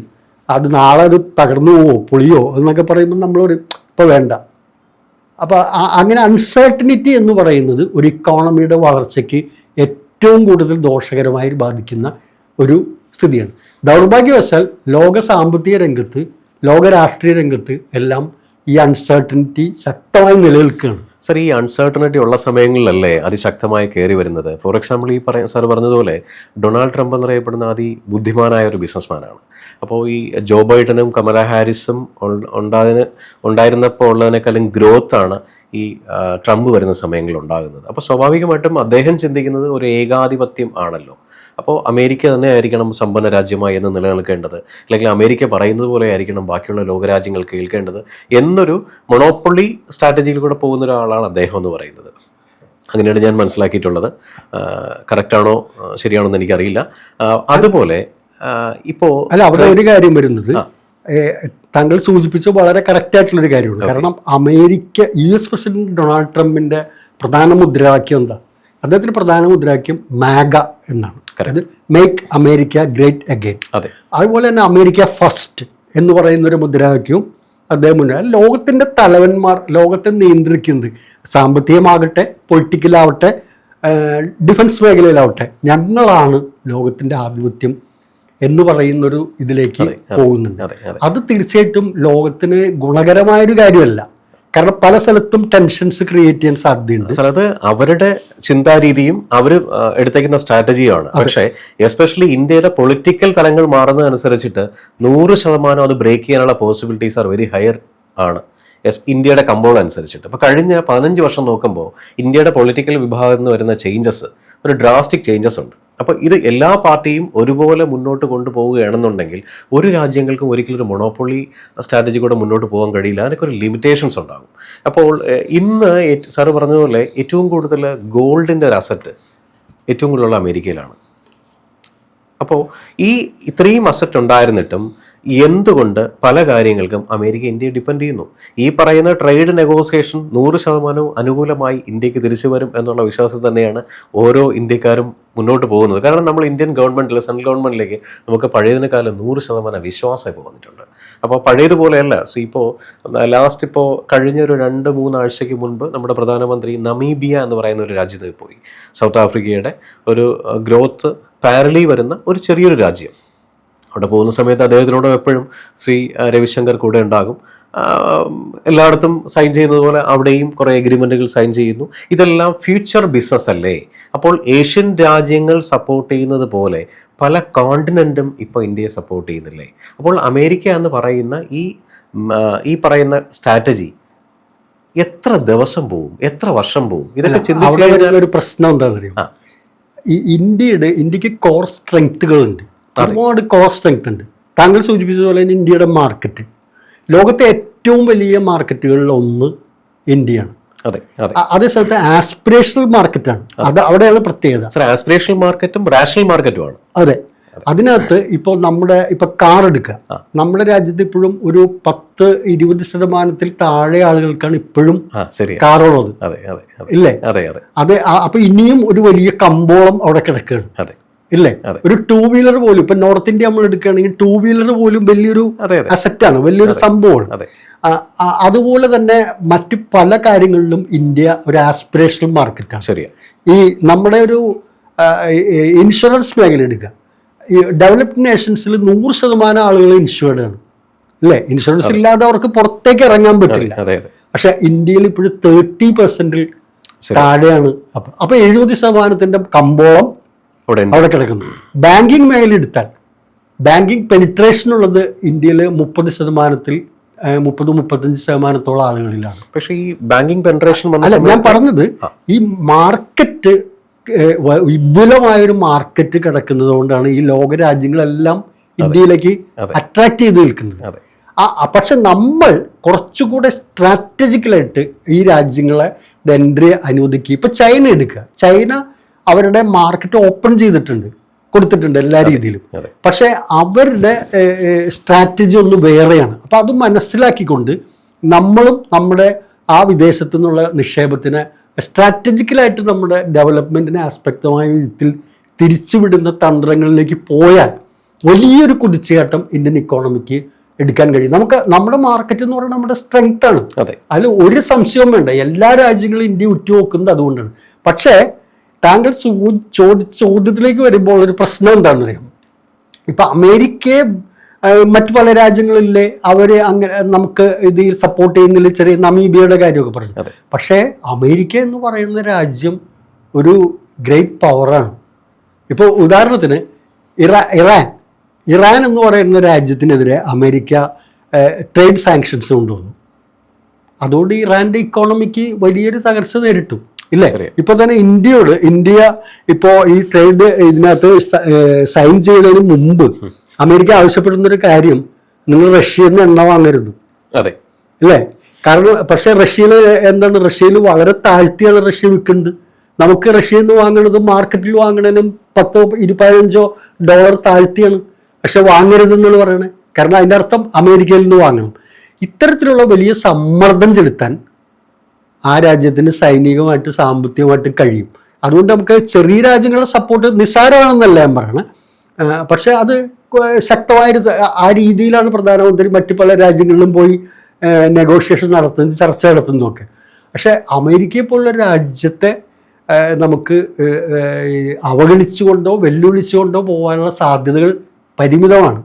അത് നാളെ അത് തകർന്നു പോവോ പൊളിയോ എന്നൊക്കെ പറയുമ്പോൾ നമ്മൾ നമ്മളൊരു ഇപ്പോൾ വേണ്ട. അപ്പോൾ അങ്ങനെ അൺസർട്ടനിറ്റി എന്ന് പറയുന്നത് ഒരു ഇക്കോണമിയുടെ വളർച്ചയ്ക്ക് ഏറ്റവും കൂടുതൽ ദോഷകരമായി ബാധിക്കുന്ന ഒരു സ്ഥിതിയാണ്. ദൗർഭാഗ്യവശാൽ ലോക സാമ്പത്തിക രംഗത്ത് ലോക രാഷ്ട്രീയ രംഗത്ത് എല്ലാം ഈ അൺസർട്ടനിറ്റി ശക്തമായി നിലനിൽക്കുകയാണ്. സർ ഈ അൺസർട്ടനിറ്റി ഉള്ള സമയങ്ങളിലല്ലേ അതിശക്തമായി കയറി വരുന്നത്? ഫോർ എക്സാമ്പിൾ ഈ പറയ സാർ പറഞ്ഞതുപോലെ ഡൊണാൾഡ് ട്രംപ് എന്നറിയപ്പെടുന്ന അതി ബുദ്ധിമാനായ ഒരു ബിസിനസ്മാനാണ്. അപ്പോൾ ഈ ജോ ബൈഡനും കമല ഹാരിസും ഉണ്ടായതിന് ഉണ്ടായിരുന്നപ്പോൾ ഉള്ളതിനേക്കാളും ഗ്രോത്ത് ആണ് ഈ ട്രംപ് വരുന്ന സമയങ്ങളിൽ ഉണ്ടാകുന്നത്. അപ്പോൾ സ്വാഭാവികമായിട്ടും അദ്ദേഹം ചിന്തിക്കുന്നത് ഒരു ഏകാധിപത്യം ആണല്ലോ. അപ്പോൾ അമേരിക്ക തന്നെ ആയിരിക്കണം സമ്പന്ന രാജ്യമായി എന്ന് നിലനിൽക്കേണ്ടത്. അല്ലെങ്കിൽ അമേരിക്ക പറയുന്നത് പോലെ ആയിരിക്കണം ബാക്കിയുള്ള ലോകരാജ്യങ്ങൾ കേൾക്കേണ്ടത് എന്നൊരു മൊണോപ്പൊളി സ്ട്രാറ്റജിയിൽ കൂടെ പോകുന്ന ഒരാളാണ് അദ്ദേഹം എന്ന് പറയുന്നത്. അങ്ങനെയാണ് ഞാൻ മനസ്സിലാക്കിയിട്ടുള്ളത്. കറക്റ്റാണോ ശരിയാണോ എന്ന് എനിക്കറിയില്ല. അതുപോലെ ഇപ്പോൾ അല്ല അവിടെ ഒരു കാര്യം വരുന്നത്. താങ്കൾ സൂചിപ്പിച്ച വളരെ കറക്റ്റ് ആയിട്ടുള്ളൊരു കാര്യമാണ്. കാരണം America U S president Donald ട്രംപിന്റെ പ്രധാന മുദ്രാവാക്യം എന്താ? അദ്ദേഹത്തിന്റെ പ്രധാന മുദ്രാവാക്യം മാഗ എന്നാണ്. അതായത് മേക്ക് അമേരിക്ക ഗ്രേറ്റ് അഗെയിൻ അതെ. അതുപോലെ തന്നെ അമേരിക്ക ഫസ്റ്റ് എന്ന് പറയുന്ന ഒരു മുദ്രാവാക്യവും അദ്ദേഹം മുന്നേ ലോകത്തിന്റെ തലവന്മാർ ലോകത്തെ നിയന്ത്രിക്കുന്നത് സാമ്പത്തികമാകട്ടെ പൊളിറ്റിക്കലാവട്ടെ ഡിഫൻസ് മേഖലയിലാവട്ടെ ഞങ്ങളാണ് ലോകത്തിന്റെ ആധിപത്യം എന്ന് പറയുന്നൊരു ഇതിലേക്ക് പോകുന്നുണ്ട്. അതെ അതെ. അത് തീർച്ചയായിട്ടും ലോകത്തിന് ഗുണകരമായൊരു കാര്യമല്ല. കാരണം പല സ്ഥലത്തും ടെൻഷൻസ് ക്രിയേറ്റ് ചെയ്യാൻ സാധ്യതയുണ്ട്. സ്ഥലത്ത് അവരുടെ ചിന്താരീതിയും അവർ എടുത്തേക്കുന്ന സ്ട്രാറ്റജിയാണ് പക്ഷേ എസ്പെഷ്യലി ഇന്ത്യയുടെ പൊളിറ്റിക്കൽ തലങ്ങൾ മാറുന്നതനുസരിച്ചിട്ട് നൂറ് ശതമാനം അത് ബ്രേക്ക് ചെയ്യാനുള്ള പോസിബിലിറ്റീസ് ആർ വെരി ഹയർ ആണ്. ഇന്ത്യയുടെ കമ്പോളം അനുസരിച്ചിട്ട്. അപ്പോൾ കഴിഞ്ഞ പതിനഞ്ച് വർഷം നോക്കുമ്പോൾ ഇന്ത്യയുടെ പൊളിറ്റിക്കൽ വിഭാഗത്തിൽ നിന്ന് വരുന്ന ചേഞ്ചസ് ഒരു ഡ്രാസ്റ്റിക് ചേഞ്ചസ് ഉണ്ട്. അപ്പോൾ ഇത് എല്ലാ പാർട്ടിയും ഒരുപോലെ മുന്നോട്ട് കൊണ്ടുപോവുകയാണെന്നുണ്ടെങ്കിൽ ഒരു രാജ്യങ്ങൾക്കും ഒരിക്കലും ഒരു മൊണോപ്പൊളി സ്ട്രാറ്റജി കൂടെ മുന്നോട്ട് പോകാൻ കഴിയില്ല. അതിനൊക്കെ ഒരു ലിമിറ്റേഷൻസ് ഉണ്ടാകും. അപ്പോൾ ഇന്ന് സാറ് പറഞ്ഞതുപോലെ ഏറ്റവും കൂടുതൽ ഗോൾഡിന്റെ ഒരു അസറ്റ് ഏറ്റവും കൂടുതലുള്ള അമേരിക്കയിലാണ്. അപ്പോൾ ഈ ഇത്രയും അസറ്റ് ഉണ്ടായിരുന്നിട്ടും എന്തുകൊണ്ട് പല കാര്യങ്ങൾക്കും അമേരിക്ക ഇന്ത്യയെ ഡിപ്പെൻഡ് ചെയ്യുന്നു? ഈ പറയുന്ന ട്രേഡ് നെഗോസിയേഷൻ നൂറ് ശതമാനവും അനുകൂലമായി ഇന്ത്യയ്ക്ക് തിരിച്ചു വരും എന്നുള്ള വിശ്വാസം തന്നെയാണ് ഓരോ ഇന്ത്യക്കാരും മുന്നോട്ട് പോകുന്നത്. കാരണം നമ്മൾ ഇന്ത്യൻ ഗവൺമെന്റിൽ സെൻട്രൽ ഗവൺമെന്റിലേക്ക് നമുക്ക് പഴയതിനേക്കാളും നൂറ് ശതമാനം വിശ്വാസം ഇപ്പോൾ വന്നിട്ടുണ്ട്. അപ്പോൾ പഴയതുപോലെയല്ല. സോ ഇപ്പോൾ ലാസ്റ്റ് ഇപ്പോൾ കഴിഞ്ഞ ഒരു രണ്ട് മൂന്നാഴ്ചയ്ക്ക് മുൻപ് നമ്മുടെ പ്രധാനമന്ത്രി നമീബിയ എന്ന് പറയുന്ന ഒരു രാജ്യത്ത് പോയി. സൗത്ത് ആഫ്രിക്കയുടെ ഒരു ഗ്രോത്ത് പാരലി വരുന്ന ഒരു ചെറിയൊരു രാജ്യം. അവിടെ പോകുന്ന സമയത്ത് അദ്ദേഹത്തിനോട് എപ്പോഴും ശ്രീ രവിശങ്കർ കൂടെ ഉണ്ടാകും. എല്ലായിടത്തും സൈൻ ചെയ്യുന്നത് പോലെ അവിടെയും കുറേ എഗ്രിമെന്റുകൾ സൈൻ ചെയ്യുന്നു. ഇതെല്ലാം ഫ്യൂച്ചർ ബിസിനസ് അല്ലേ? അപ്പോൾ ഏഷ്യൻ രാജ്യങ്ങൾ സപ്പോർട്ട് ചെയ്യുന്നത് പോലെ പല കോണ്ടിനെന്റും ഇപ്പോൾ ഇന്ത്യയെ സപ്പോർട്ട് ചെയ്യുന്നില്ലേ? അപ്പോൾ അമേരിക്ക എന്ന് പറയുന്ന ഈ ഈ പറയുന്ന സ്ട്രാറ്റജി എത്ര ദിവസം പോവും? എത്ര വർഷം പോവും? ഇതൊക്കെ ചിന്തിച്ചു ഒരു പ്രശ്നം എന്താണെന്നറിയാം? ഇന്ത്യയുടെ ഇന്ത്യയ്ക്ക് കോർ സ്ട്രെങ്ത്തുകളുണ്ട് ഒരുപാട് കോർ സ്ട്രെങ്ത് ഉണ്ട്. താങ്കൾ സൂചിപ്പിച്ചതുപോലെ തന്നെ ഇന്ത്യയുടെ മാർക്കറ്റ് ലോകത്തെ ഏറ്റവും വലിയ മാർക്കറ്റുകളിൽ ഒന്ന് ഇന്ത്യയാണ്. അതെ സ്ഥലത്ത് ആസ്പിറേഷണൽ മാർക്കറ്റാണ് അത്. അവിടെയാണ് പ്രത്യേകത. ആസ്പിറേഷണൽ മാർക്കറ്റും റാഷണൽ മാർക്കറ്റുമാണ് അതെ. അതിനകത്ത് ഇപ്പോൾ നമ്മുടെ ഇപ്പൊ കാർ എടുക്കുക നമ്മുടെ രാജ്യത്ത് ഇപ്പോഴും ഒരു പത്ത് ഇരുപത് ശതമാനത്തിൽ താഴെ ആളുകൾക്കാണ് ഇപ്പോഴും കാറുള്ളത് ഇല്ലേ? അതെ അപ്പൊ ഇനിയും ഒരു വലിയ കമ്പോളം അവിടെ കിടക്കുകയാണ്. ഇല്ലേ? ഒരു ടൂ വീലർ പോലും ഇപ്പൊ നോർത്ത് ഇന്ത്യ നമ്മൾ എടുക്കുകയാണെങ്കിൽ ടൂ വീലർ പോലും വലിയൊരു അസറ്റാണ് വലിയൊരു സംഭവമാണ്. അതുപോലെ തന്നെ മറ്റു പല കാര്യങ്ങളിലും ഇന്ത്യ ഒരു ആസ്പിറേഷണൽ മാർക്കറ്റാണ് ശരിയാ. ഈ നമ്മുടെ ഒരു ഇൻഷുറൻസ് മേഖല എടുക്കുക. ഈ ഡെവലപ്ഡ് നേഷൻസിൽ നൂറ് ശതമാനം ആളുകൾ ഇൻഷുർഡ് ആണ്. അല്ലേ? ഇൻഷുറൻസ് ഇല്ലാതെ അവർക്ക് പുറത്തേക്ക് ഇറങ്ങാൻ പറ്റില്ല. പക്ഷെ ഇന്ത്യയിൽ ഇപ്പോഴും തേർട്ടി പെർസെന്റിൽ. താഴെയാണ്. അപ്പൊ എഴുപത് ശതമാനത്തിന്റെ കമ്പോളം അവിടെ കിടക്കുന്നു. ബാങ്കിങ് മേഖല എടുത്താൽ ബാങ്കിങ് പെനിട്രേഷൻ ഉള്ളത് ഇന്ത്യയിൽ മുപ്പത് ശതമാനത്തിൽ മുപ്പത് മുപ്പത്തഞ്ച് ശതമാനത്തോളം ആളുകളിലാണ്. പക്ഷെ ഈ ബാങ്കിങ് പെനിട്രേഷൻ അല്ല ഞാൻ പറഞ്ഞത് ഈ മാർക്കറ്റ് വിപുലമായൊരു മാർക്കറ്റ് കിടക്കുന്നത് കൊണ്ടാണ് ഈ ലോക രാജ്യങ്ങളെല്ലാം ഇന്ത്യയിലേക്ക് അട്രാക്ട് ചെയ്ത് നിൽക്കുന്നത്. ആ, പക്ഷെ നമ്മൾ കുറച്ചുകൂടെ സ്ട്രാറ്റജിക്കലായിട്ട് ഈ രാജ്യങ്ങളെ എൻട്രി അനുവദിക്കുക. ഇപ്പൊ ചൈന എടുക്കുക. ചൈന അവരുടെ മാർക്കറ്റ് ഓപ്പൺ ചെയ്തിട്ടുണ്ട് കൊടുത്തിട്ടുണ്ട് എല്ലാ രീതിയിലും. പക്ഷേ അവരുടെ സ്ട്രാറ്റജി ഒന്ന് വേറെയാണ്. അപ്പോൾ അത് മനസ്സിലാക്കിക്കൊണ്ട് നമ്മളും നമ്മുടെ ആ വിദേശത്തു നിന്നുള്ള നിക്ഷേപത്തിനെ സ്ട്രാറ്റജിക്കലായിട്ട് നമ്മുടെ ഡെവലപ്മെന്റിനെ ആസ്പെക്റ്റമായ വിധത്തിൽ തിരിച്ചുവിടുന്ന തന്ത്രങ്ങളിലേക്ക് പോയാൽ വലിയൊരു കുതിച്ചുചാട്ടം ഇന്ത്യൻ ഇക്കോണമിക്ക് എടുക്കാൻ കഴിയും. നമുക്ക് നമ്മുടെ മാർക്കറ്റ് എന്ന് പറയുന്നത് നമ്മുടെ സ്ട്രെങ്ത് ആണ്. അതെ. അതിൽ ഒരു സംശയവും വേണ്ട. എല്ലാ രാജ്യങ്ങളും ഇന്ത്യ ഉറ്റുനോക്കുന്നത് അതുകൊണ്ടാണ്. പക്ഷേ താങ്കൾ ചോദി ചോദ്യത്തിലേക്ക് വരുമ്പോൾ ഒരു പ്രശ്നം എന്താണെന്ന് അറിയാം ഇപ്പൊ അമേരിക്കയെ മറ്റു പല രാജ്യങ്ങളിലെ അവരെ അങ്ങനെ നമുക്ക് ഇത് സപ്പോർട്ട് ചെയ്യുന്നില്ല ചെറിയ നമീബിയയുടെ കാര്യമൊക്കെ പറഞ്ഞു. പക്ഷേ അമേരിക്ക എന്ന് പറയുന്ന രാജ്യം ഒരു ഗ്രേറ്റ് പവറാണ് ഇപ്പോൾ ഉദാഹരണത്തിന് ഇറാ ഇറാൻ. ഇറാൻ എന്ന് പറയുന്ന രാജ്യത്തിനെതിരെ അമേരിക്ക ട്രേഡ് സാങ്ഷൻസ് കൊണ്ടുവന്നു. അതുകൊണ്ട് ഇറാന്റെ ഇക്കോണമിക്ക് വലിയൊരു തകർച്ച നേരിട്ടു. ഇല്ലേ. ഇപ്പൊ തന്നെ ഇന്ത്യയോട് ഇന്ത്യ ഇപ്പോ ഈ ട്രേഡ് ഇതിനകത്ത് സൈൻ ചെയ്യുന്നതിന് മുമ്പ് അമേരിക്ക ആവശ്യപ്പെടുന്ന ഒരു കാര്യം നിങ്ങൾ റഷ്യയിൽ നിന്ന് എണ്ണ വാങ്ങരുത്. അതെ. അല്ലേ കാരണം പക്ഷെ റഷ്യയിൽ എന്താണ്? റഷ്യയിൽ വളരെ താഴ്ത്തിയാണ് റഷ്യ വിൽക്കുന്നത്. നമുക്ക് റഷ്യയിൽ നിന്ന് വാങ്ങണത് മാർക്കറ്റിൽ വാങ്ങണതിനും പത്തോ ഇരുപതിനഞ്ചോ ഡോളർ താഴ്ത്തിയാണ്. പക്ഷെ വാങ്ങരുത് എന്നാണ് പറയണത് കാരണം അതിന്റെ അർത്ഥം അമേരിക്കയിൽ നിന്ന് വാങ്ങണം. ഇത്തരത്തിലുള്ള വലിയ സമ്മർദ്ദം ചെലുത്താൻ ആ രാജ്യത്തിന് സൈനികമായിട്ട് സാമ്പത്തികമായിട്ട് കഴിയും. അതുകൊണ്ട് നമുക്ക് ചെറിയ രാജ്യങ്ങളുടെ സപ്പോർട്ട് നിസ്സാരമാണെന്നല്ല ഞാൻ പറയണേ. പക്ഷെ അത് ശക്തമായ ആ രീതിയിലാണ് പ്രധാനമന്ത്രി മറ്റ് പല രാജ്യങ്ങളിലും പോയി നെഗോഷിയേഷൻ നടത്തുന്നത് ചർച്ച നടത്തുന്നതൊക്കെ. പക്ഷെ അമേരിക്കയെ പോലുള്ള രാജ്യത്തെ നമുക്ക് അവഗണിച്ചുകൊണ്ടോ വെല്ലുവിളിച്ചുകൊണ്ടോ പോകാനുള്ള സാധ്യതകൾ പരിമിതമാണ്.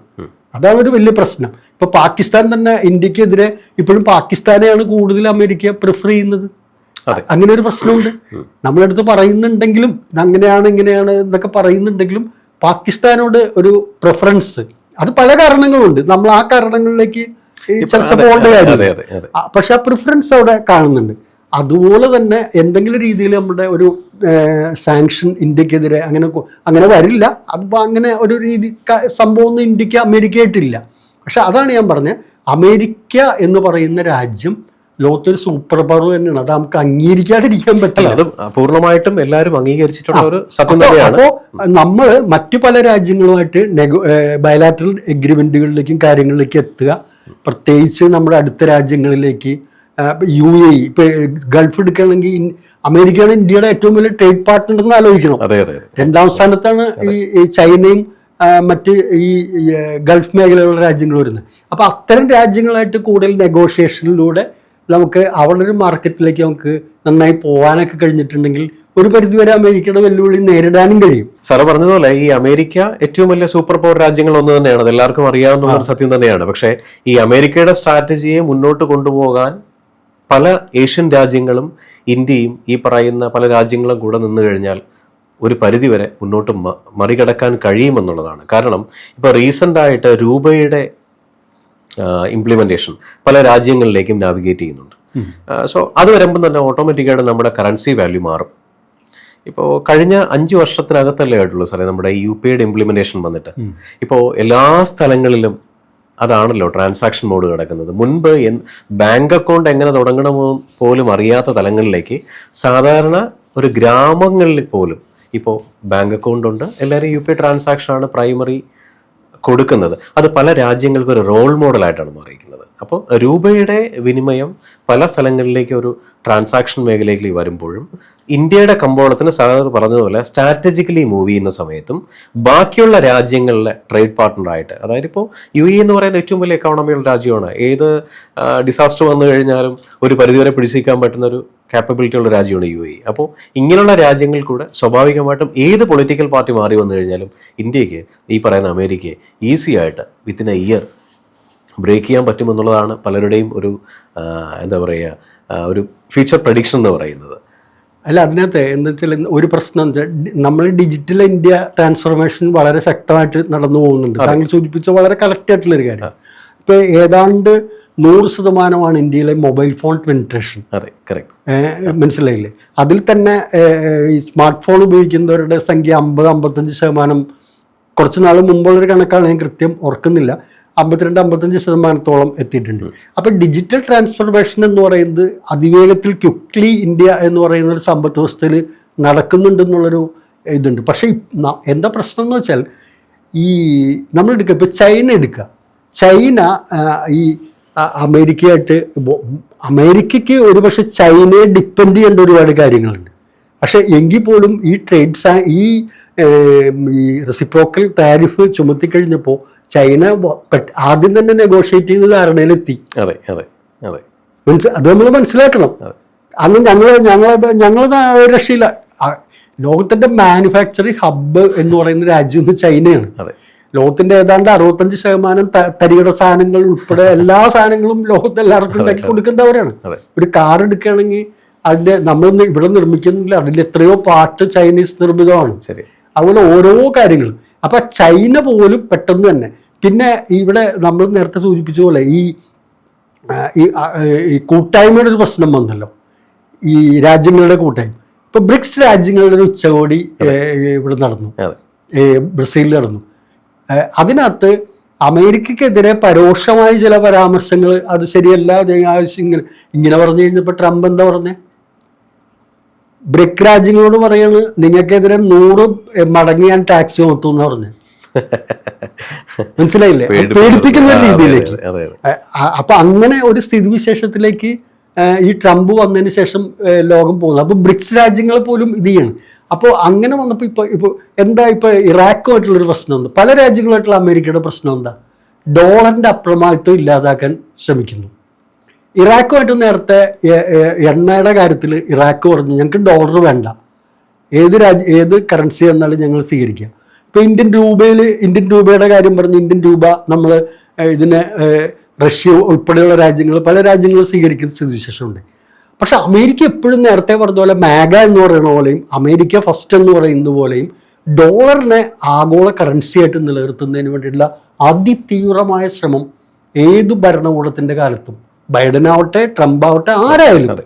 അതാണ് ഒരു വലിയ പ്രശ്നം. ഇപ്പൊ പാകിസ്ഥാൻ തന്നെ ഇന്ത്യക്കെതിരെ ഇപ്പോഴും പാകിസ്ഥാനെയാണ് കൂടുതൽ അമേരിക്ക പ്രിഫർ ചെയ്യുന്നത്. അങ്ങനെ ഒരു പ്രശ്നമുണ്ട്. നമ്മളടുത്ത് പറയുന്നുണ്ടെങ്കിലും അങ്ങനെയാണ് ഇങ്ങനെയാണ് എന്നൊക്കെ പറയുന്നുണ്ടെങ്കിലും പാകിസ്ഥാനോട് ഒരു പ്രിഫറൻസ് അത് പല കാരണങ്ങളുണ്ട്. നമ്മൾ ആ കാരണങ്ങളിലേക്ക് ചർച്ച പോകേണ്ട കാര്യം പക്ഷെ ആ പ്രിഫറൻസ് അവിടെ കാണുന്നുണ്ട്. അതുപോലെ തന്നെ എന്തെങ്കിലും രീതിയിൽ നമ്മുടെ ഒരു സാങ്ഷൻ ഇന്ത്യക്കെതിരെ അങ്ങനെ അങ്ങനെ വരില്ല. അതിപ്പോൾ അങ്ങനെ ഒരു രീതി സംഭവമൊന്നും ഇന്ത്യയ്ക്ക് അമേരിക്കയായിട്ടില്ല പക്ഷെ അതാണ് ഞാൻ പറഞ്ഞത് അമേരിക്ക എന്ന് പറയുന്ന രാജ്യം ലോകത്തൊരു സൂപ്പർ പവർ തന്നെയാണ്. അത് നമുക്ക് അംഗീകരിക്കാതിരിക്കാൻ പറ്റില്ല. അത് പൂർണമായിട്ടും എല്ലാവരും അംഗീകരിച്ചിട്ടുള്ള ഒരു സത്യം തന്നെയാണ്. അപ്പോൾ നമ്മൾ മറ്റു പല രാജ്യങ്ങളുമായിട്ട് നെഗോ ബയലാറ്ററൽ എഗ്രിമെന്റുകളിലേക്കും കാര്യങ്ങളിലേക്കും എത്തുക. പ്രത്യേകിച്ച് നമ്മുടെ അടുത്ത രാജ്യങ്ങളിലേക്ക് യു എ ഇ ഇപ്പൊ ഗൾഫ് എടുക്കുകയാണെങ്കിൽ അമേരിക്കയാണ് ഇന്ത്യയുടെ ഏറ്റവും വലിയ ട്രേഡ് പാർട്ട്ണർ എന്ന് ആലോചിക്കണം. അതെ അതെ അതെ. രണ്ടാം സ്ഥാനത്താണ് ഈ ചൈനയും മറ്റ് ഈ ഗൾഫ് മേഖലയിലുള്ള രാജ്യങ്ങൾ വരുന്നത്. അപ്പോൾ അത്തരം രാജ്യങ്ങളായിട്ട് കൂടുതൽ നെഗോഷിയേഷനിലൂടെ നമുക്ക് അവിടെ ഒരു മാർക്കറ്റിലേക്ക് നമുക്ക് നന്നായി പോകാനൊക്കെ കഴിഞ്ഞിട്ടുണ്ടെങ്കിൽ ഒരു പരിധിവരെ അമേരിക്കയുടെ വെല്ലുവിളി നേരിടാനും കഴിയും. സാറ് പറഞ്ഞതുപോലെ ഈ അമേരിക്ക ഏറ്റവും വലിയ സൂപ്പർ പവർ രാജ്യങ്ങൾ ഒന്ന് തന്നെയാണ്. അത് എല്ലാവർക്കും അറിയാവുന്ന ഒരു സത്യം തന്നെയാണ്. പക്ഷേ ഈ അമേരിക്കയുടെ സ്ട്രാറ്റജിയെ മുന്നോട്ട് കൊണ്ടുപോകാൻ പല ഏഷ്യൻ രാജ്യങ്ങളും ഇന്ത്യയും ഈ പറയുന്ന പല രാജ്യങ്ങളും കൂടെ നിന്നു കഴിഞ്ഞാൽ ഒരു പരിധിവരെ മുന്നോട്ട് മറികടക്കാൻ കഴിയുമെന്നുള്ളതാണ്. കാരണം ഇപ്പോൾ റീസെന്റായിട്ട് രൂപയുടെ ഇംപ്ലിമെന്റേഷൻ പല രാജ്യങ്ങളിലേക്കും നാവിഗേറ്റ് ചെയ്യുന്നുണ്ട്. സോ അത് വരുമ്പോൾ തന്നെ ഓട്ടോമാറ്റിക്കായിട്ട് നമ്മുടെ കറൻസി വാല്യൂ മാറും. ഇപ്പോൾ കഴിഞ്ഞ അഞ്ച് വർഷത്തിനകത്തല്ലേ ആയിട്ടുള്ളൂ സാറേ നമ്മുടെ യു പി ഐയുടെ ഇംപ്ലിമെന്റേഷൻ വന്നിട്ട്. ഇപ്പോൾ എല്ലാ സ്ഥലങ്ങളിലും അതാണല്ലോ ട്രാൻസാക്ഷൻ മോഡ് കിടക്കുന്നത്. മുൻപ് ബാങ്ക് അക്കൗണ്ട് എങ്ങനെ തുടങ്ങണമെന്ന് പോലും അറിയാത്ത തലങ്ങളിലേക്ക് സാധാരണ ഒരു ഗ്രാമങ്ങളിൽ പോലും ഇപ്പോൾ ബാങ്ക് അക്കൗണ്ട് ഉണ്ട്. എല്ലാവരും യു പി ആണ് പ്രൈമറി കൊടുക്കുന്നത്. അത് പല രാജ്യങ്ങൾക്കും ഒരു റോൾ മോഡലായിട്ടാണ് മാറിയിരിക്കുന്നത്. അപ്പോൾ രൂപയുടെ വിനിമയം പല സ്ഥലങ്ങളിലേക്ക് ഒരു ട്രാൻസാക്ഷൻ മേഖലയിലേക്ക് വരുമ്പോഴും ഇന്ത്യയുടെ കമ്പോളത്തിന് സാധാരണ പറഞ്ഞതുപോലെ സ്ട്രാറ്റജിക്കലി മൂവ് ചെയ്യുന്ന സമയത്തും ബാക്കിയുള്ള രാജ്യങ്ങളിലെ ട്രേഡ് പാർട്ട്ണറായിട്ട് അതായത് ഇപ്പോൾ യു എ എന്ന് പറയുന്ന ഏറ്റവും വലിയ എക്കോണമിയുള്ള രാജ്യമാണ്. ഏത് ഡിസാസ്റ്റർ വന്നു കഴിഞ്ഞാലും ഒരു പരിധിവരെ പിടിച്ചിരിക്കാൻ പറ്റുന്ന ഒരു കാപ്പബിലിറ്റി ഉള്ള രാജ്യമാണ് യു എ അപ്പോൾ ഇങ്ങനെയുള്ള രാജ്യങ്ങൾ കൂടെ സ്വാഭാവികമായിട്ടും ഏത് പൊളിറ്റിക്കൽ പാർട്ടി മാറി വന്നു കഴിഞ്ഞാലും ഇന്ത്യയ്ക്ക് ഈ പറയുന്ന അമേരിക്കയെ ഈസി ആയിട്ട് വിത്തിൻ എ ഇയർ ബ്രേക്ക് ചെയ്യാൻ പറ്റുമെന്നുള്ളതാണ് പലരുടെയും ഒരു എന്താ പറയുക ഒരു ഫ്യൂച്ചർ പ്രഡിക്ഷൻ എന്ന് പറയുന്നത്. അല്ല അതിനകത്ത് എന്താ വെച്ചാൽ ഒരു പ്രശ്നം നമ്മൾ ഡിജിറ്റൽ ഇന്ത്യ ട്രാൻസ്ഫോർമേഷൻ വളരെ ശക്തമായിട്ട് നടന്നു പോകുന്നുണ്ട്. താങ്കൾ സൂചിപ്പിച്ച വളരെ കറക്റ്റ് ആയിട്ടുള്ള ഒരു കാര്യം. ഇപ്പൊ ഏതാണ്ട് നൂറ് ശതമാനമാണ് ഇന്ത്യയിലെ മൊബൈൽ ഫോൺ പെനിട്രേഷൻ അതെ കറക്റ്റ് മനസ്സിലായില്ലേ? അതിൽ തന്നെ സ്മാർട്ട് ഫോൺ ഉപയോഗിക്കുന്നവരുടെ സംഖ്യ അമ്പത് അമ്പത്തഞ്ച് ശതമാനം കുറച്ച് നാൾ മുമ്പുള്ളൊരു കണക്കാണ് ഞാൻ കൃത്യം ഓർക്കുന്നില്ല. അമ്പത്തിരണ്ട് അമ്പത്തഞ്ച് ശതമാനത്തോളം എത്തിയിട്ടുണ്ട്. അപ്പം ഡിജിറ്റൽ ട്രാൻസ്ഫോർമേഷൻ എന്ന് പറയുന്നത് അതിവേഗത്തിൽ ക്വിക്ലി ഇന്ത്യ എന്ന് പറയുന്ന ഒരു സമ്പദ് വ്യവസ്ഥയിൽ നടക്കുന്നുണ്ടെന്നുള്ളൊരു ഇതുണ്ട്. പക്ഷേ എന്താ പ്രശ്നം എന്ന് വെച്ചാൽ ഈ നമ്മൾ എടുക്കുക ഇപ്പോൾ ചൈന എടുക്കുക ചൈന ഈ അമേരിക്കയായിട്ട് അമേരിക്കയ്ക്ക് ഒരുപക്ഷെ ചൈനയെ ഡിപ്പെൻഡ് ചെയ്യേണ്ട ഒരുപാട് കാര്യങ്ങളുണ്ട്. പക്ഷേ എങ്കിൽ പോലും ഈ ട്രേഡ് ഈ റെസിപ്രോക്കൽ താരിഫ് ചുമത്തിക്കഴിഞ്ഞപ്പോൾ ചൈന ആദ്യം തന്നെ നെഗോഷിയേറ്റ് ചെയ്ത് ധാരണയിലെത്തി. അതെ അതെ അതെ. മനസ്സി അത് നമ്മൾ മനസ്സിലാക്കണം. അന്ന് ഞങ്ങൾ ഞങ്ങൾ ഞങ്ങൾ രക്ഷയില്ല. ലോകത്തിന്റെ മാനുഫാക്ചറിങ് ഹബ്ബ് എന്ന് പറയുന്ന രാജ്യം ചൈനയാണ്. അതെ. ലോകത്തിന്റെ ഏതാണ്ട് അറുപത്തഞ്ച് ശതമാനം തരികട സാധനങ്ങൾ ഉൾപ്പെടെ എല്ലാ സാധനങ്ങളും ലോകത്ത് എല്ലാവർക്കും ഉണ്ടാക്കി കൊടുക്കുന്നവരാണ്. ഒരു കാർ എടുക്കുകയാണെങ്കിൽ അതിന്റെ നമ്മൾ ഇവിടെ നിർമ്മിക്കുന്നില്ല. അതിൽ എത്രയോ പാർട്ട് ചൈനീസ് നിർമ്മിതമാണ്. ശരി. അതുപോലെ ഓരോ കാര്യങ്ങളും. അപ്പൊ ചൈന പോലും പെട്ടെന്ന് തന്നെ പിന്നെ ഇവിടെ നമ്മൾ നേരത്തെ സൂചിപ്പിച്ച പോലെ ഈ ഈ കൂട്ടായ്മയുടെ ഒരു പ്രശ്നം വന്നല്ലോ. ഈ രാജ്യങ്ങളുടെ കൂട്ടായ്മ. ഇപ്പൊ ബ്രിക്സ് രാജ്യങ്ങളുടെ ഒരു ഉച്ചകോടി ഇവിടെ നടന്നു. ബ്രസീലിൽ നടന്നു. അതിനകത്ത് അമേരിക്കക്കെതിരെ പരോക്ഷമായ ചില പരാമർശങ്ങൾ അത് ശരിയല്ല ഇങ്ങനെ ഇങ്ങനെ പറഞ്ഞു കഴിഞ്ഞപ്പോൾ ട്രംപ് എന്താ പറഞ്ഞേ? ബ്രിക് രാജ്യങ്ങളോട് പറയാണ് നിങ്ങൾക്കെതിരെ നൂറ് മടങ്ങി ഞാൻ ടാക്സ് ചുമത്തും എന്ന് പറഞ്ഞു. *laughs* മനസ്സിലായില്ലേ? പേടിപ്പിക്കുന്ന രീതിയിലേക്ക്. അപ്പൊ അങ്ങനെ ഒരു സ്ഥിതിവിശേഷത്തിലേക്ക് ഈ ട്രംപ് വന്നതിന് ശേഷം ലോകം പോകുന്നത് അപ്പൊ ബ്രിക്സ് രാജ്യങ്ങൾ പോലും ഇത് ചെയ്യണം. അപ്പോൾ അങ്ങനെ വന്നപ്പോൾ ഇപ്പോൾ ഇപ്പോൾ എന്താ ഇപ്പോൾ ഇറാഖുമായിട്ടുള്ളൊരു പ്രശ്നം ഉണ്ട് പല രാജ്യങ്ങളുമായിട്ടുള്ള അമേരിക്കയുടെ പ്രശ്നം എന്താ? ഡോളറിന്റെ അപ്രമാദിത്വം ഇല്ലാതാക്കാൻ ശ്രമിക്കുന്നു. ഇറാഖുമായിട്ട് നേരത്തെ എണ്ണയുടെ കാര്യത്തിൽ ഇറാഖ് പറഞ്ഞു ഞങ്ങൾക്ക് ഡോളർ വേണ്ട. ഏത് രാജ്യ ഏത് കറൻസി എന്നാലും ഞങ്ങൾ സ്വീകരിക്കുക. ഇപ്പോൾ ഇന്ത്യൻ രൂപയിൽ ഇന്ത്യൻ രൂപയുടെ കാര്യം പറഞ്ഞ് ഇന്ത്യൻ രൂപ നമ്മൾ ഇതിനെ റഷ്യ ഉൾപ്പെടെയുള്ള രാജ്യങ്ങൾ പല രാജ്യങ്ങളും സ്വീകരിക്കുന്ന സ്ഥിതിവിശേഷമുണ്ട്. പക്ഷെ അമേരിക്ക എപ്പോഴും നേരത്തെ പറഞ്ഞ പോലെ മാഗ എന്ന് പറയുന്ന പോലെയും അമേരിക്ക ഫസ്റ്റ് എന്ന് പറയുന്ന പോലെയും ഡോളറിനെ ആഗോള കറൻസി ആയിട്ട് നിലനിർത്തുന്നതിന് വേണ്ടിയിട്ടുള്ള അതിതീവ്രമായ ശ്രമം ഏത് ഭരണകൂടത്തിന്റെ കാലത്തും ബൈഡൻ ആവട്ടെ ട്രംപ് ആവട്ടെ ആരായാലും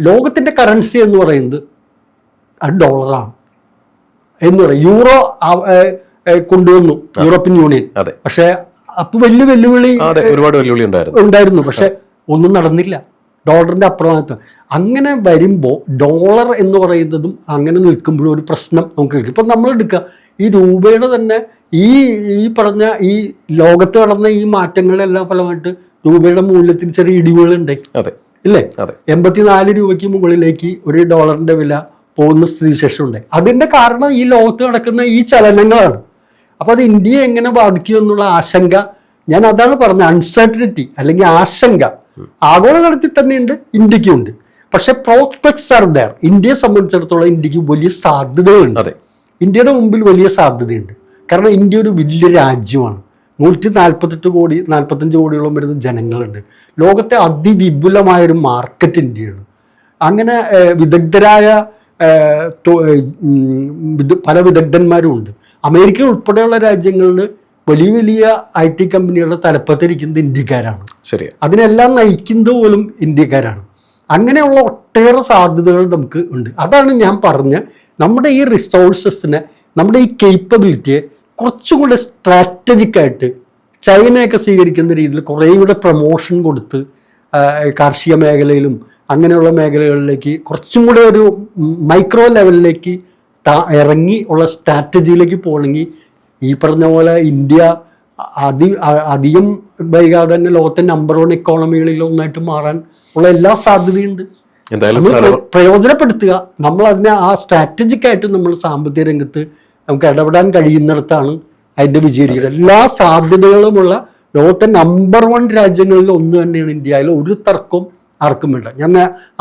ലോകത്തിന്റെ കറൻസി എന്ന് പറയുന്നത് അത് ഡോളറാണ്. എന്ന് പറയും യൂറോ കൊണ്ടുവന്നു യൂറോപ്യൻ യൂണിയൻ. അതെ. പക്ഷെ അപ്പൊ വലിയ വെല്ലുവിളി ഒരുപാട് വെല്ലുവിളി ഉണ്ടായിരുന്നു. ഉണ്ടായിരുന്നു. പക്ഷെ ഒന്നും നടന്നില്ല. ഡോളറിന്റെ അപ്രമാദിത്വം അങ്ങനെ വരുമ്പോൾ ഡോളർ എന്ന് പറയുന്നതും അങ്ങനെ നിൽക്കുമ്പോഴും ഒരു പ്രശ്നം നമുക്ക് കിട്ടും. ഇപ്പം നമ്മൾ എടുക്കുക. ഈ രൂപയുടെ തന്നെ ഈ ഈ പറഞ്ഞ ഈ ലോകത്ത് നടന്ന ഈ മാറ്റങ്ങളെല്ലാം ഫലമായിട്ട് രൂപയുടെ മൂല്യത്തിന് ചെറിയ ഇടിവുകളുണ്ടായി അതെ. ഇല്ലേ? അതെ. എൺപത്തിനാല് രൂപയ്ക്ക് മുകളിലേക്ക് ഒരു ഡോളറിന്റെ വില പോകുന്ന സ്ഥിതിവിശേഷം ഉണ്ടായി അതിന്റെ കാരണം ഈ ലോകത്ത് നടക്കുന്ന ഈ ചലനങ്ങളാണ്. അപ്പൊ അത് ഇന്ത്യയെ എങ്ങനെ ബാധിക്കും എന്നുള്ള ആശങ്ക ഞാൻ അതാണ് പറഞ്ഞത് അൺസർട്ടനിറ്റി അല്ലെങ്കിൽ ആശങ്ക ആഗോളതലത്തിൽ തന്നെയുണ്ട് ഇന്ത്യക്കും ഉണ്ട് പക്ഷെ പ്രോസ്പെക്ട്സ് ആർ ദർ ഇന്ത്യയെ സംബന്ധിച്ചിടത്തോളം ഇന്ത്യയ്ക്ക് വലിയ സാധ്യതകളുണ്ട്. അതെ. ഇന്ത്യയുടെ മുമ്പിൽ വലിയ സാധ്യതയുണ്ട്. കാരണം ഇന്ത്യ ഒരു വലിയ രാജ്യമാണ്. നൂറ്റി നാൽപ്പത്തെട്ട് കോടി നാൽപ്പത്തഞ്ച് കോടിയോളം വരുന്ന ജനങ്ങളുണ്ട്. ലോകത്തെ അതിവിപുലമായ ഒരു മാർക്കറ്റ് ഇന്ത്യയാണ്. അങ്ങനെ വിദഗ്ധരായ പല വിദഗ്ധന്മാരും ഉണ്ട്. അമേരിക്ക ഉൾപ്പെടെയുള്ള രാജ്യങ്ങളിൽ വലിയ വലിയ ഐ ടി കമ്പനികളുടെ തലപ്പത്തിരിക്കുന്നത് ഇന്ത്യക്കാരാണ്. ശരി അതിനെല്ലാം നയിക്കുന്നത് പോലും ഇന്ത്യക്കാരാണ്. അങ്ങനെയുള്ള ഒട്ടേറെ സാധ്യതകൾ നമുക്ക് ഉണ്ട്. അതാണ് ഞാൻ പറഞ്ഞ നമ്മുടെ ഈ റിസോഴ്സസിനെ നമ്മുടെ ഈ കേപ്പബിലിറ്റിയെ കുറച്ചും കൂടെ സ്ട്രാറ്റജിക്കായിട്ട് ചൈനയൊക്കെ സ്വീകരിക്കുന്ന രീതിയിൽ കുറേ കൂടെ പ്രൊമോഷൻ കൊടുത്ത് കാർഷിക മേഖലയിലും അങ്ങനെയുള്ള മേഖലകളിലേക്ക് കുറച്ചും കൂടെ ഒരു മൈക്രോ ലെവലിലേക്ക് ഇറങ്ങി ഉള്ള സ്ട്രാറ്റജിയിലേക്ക് പോകണമെങ്കിൽ ഈ പറഞ്ഞ പോലെ ഇന്ത്യ അതി അധികം വൈകാതെ തന്നെ ലോകത്തെ നമ്പർ വൺ ഇക്കോണമികളിൽ ഒന്നായിട്ട് മാറാൻ ഉള്ള എല്ലാ സാധ്യതയുണ്ട്. പ്രയോജനപ്പെടുത്തുക. നമ്മൾ അതിനെ ആ സ്ട്രാറ്റജിക്കായിട്ട് നമ്മൾ സാമ്പത്തിക രംഗത്ത് നമുക്ക് ഇടപെടാൻ കഴിയുന്നിടത്താണ് അതിന്റെ വിജയിക്കുന്നത് എല്ലാ സാധ്യതകളുമുള്ള ലോകത്തെ നമ്പർ വൺ രാജ്യങ്ങളിൽ ഒന്ന് തന്നെയാണ് ഇന്ത്യ അതിൽ ഒരു തർക്കവും ആർക്കും വേണ്ട. ഞാൻ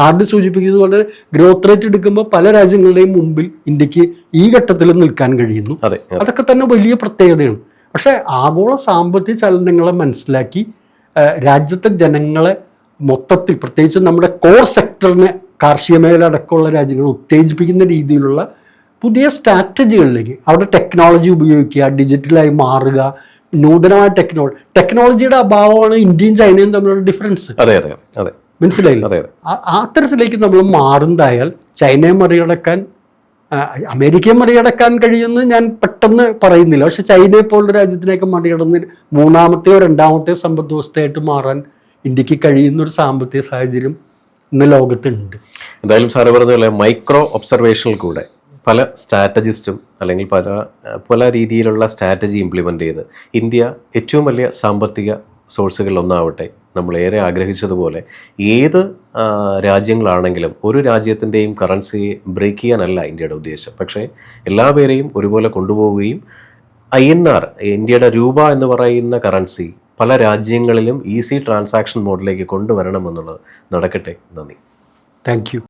ആദ്യം സൂചിപ്പിക്കുന്നത് വളരെ ഗ്രോത്ത് റേറ്റ് എടുക്കുമ്പോൾ പല രാജ്യങ്ങളുടെയും മുമ്പിൽ ഇന്ത്യയ്ക്ക് ഈ ഘട്ടത്തിൽ നിൽക്കാൻ കഴിയുന്നു. അതെ അതൊക്കെ തന്നെ വലിയ പ്രത്യേകതയാണ്. പക്ഷേ ആഗോള സാമ്പത്തിക ചലനങ്ങളെ മനസ്സിലാക്കി രാജ്യത്തെ ജനങ്ങളെ മൊത്തത്തിൽ പ്രത്യേകിച്ച് നമ്മുടെ കോർ സെക്ടറിനെ കാർഷിക മേഖല അടക്കമുള്ള രാജ്യങ്ങൾ ഉത്തേജിപ്പിക്കുന്ന രീതിയിലുള്ള പുതിയ സ്ട്രാറ്റജികളിലേക്ക് അവിടെ ടെക്നോളജി ഉപയോഗിക്കുക ഡിജിറ്റലായി മാറുക നൂതനമായ ടെക്നോളജി ടെക്നോളജിയുടെ അഭാവമാണ് ഇന്ത്യയും ചൈനയും തമ്മിലുള്ള ഡിഫറൻസ് അതെ അതെ അതെ. മനസ്സിലായില്ല? അതെ അത്തരത്തിലേക്ക് നമ്മൾ മാറുന്നതായാൽ ചൈനയെ മറികടക്കാൻ അമേരിക്കയെ മറികടക്കാൻ കഴിയുമെന്ന് ഞാൻ പെട്ടെന്ന് പറയുന്നില്ല. പക്ഷെ ചൈനയെ പോലുള്ള രാജ്യത്തിനെയൊക്കെ മറികടന്ന് മൂന്നാമത്തെയോ രണ്ടാമത്തെയോ സമ്പദ് വ്യവസ്ഥയായിട്ട് മാറാൻ ഇന്ത്യയ്ക്ക് കഴിയുന്ന ഒരു സാമ്പത്തിക സാഹചര്യം ഇന്ന് ലോകത്തുണ്ട്. എന്തായാലും സാറ് പറഞ്ഞ മൈക്രോ ഒബ്സർവേഷനിൽ കൂടെ പല സ്ട്രാറ്റജിസ്റ്റും അല്ലെങ്കിൽ പല പല രീതിയിലുള്ള സ്ട്രാറ്റജി ഇംപ്ലിമെന്റ് ചെയ്ത് ഇന്ത്യ ഏറ്റവും വലിയ സാമ്പത്തിക സോഴ്സുകളിൽ ഏറെ ആഗ്രഹിച്ചതുപോലെ ഏത് രാജ്യങ്ങളാണെങ്കിലും ഒരു രാജ്യത്തിന്റെയും കറൻസി ബ്രേക്ക് ചെയ്യാനല്ല ഇന്ത്യയുടെ ഉദ്ദേശം. പക്ഷേ എല്ലാ പേരെയും ഒരുപോലെ കൊണ്ടുപോവുകയും ഐ എൻ ആർ ഇന്ത്യയുടെ രൂപ എന്ന് പറയുന്ന കറൻസി പല രാജ്യങ്ങളിലും ഈസി ട്രാൻസാക്ഷൻ മോഡിലേക്ക് കൊണ്ടുവരണമെന്നുള്ളത് നടക്കട്ടെ. നന്ദി. Thank you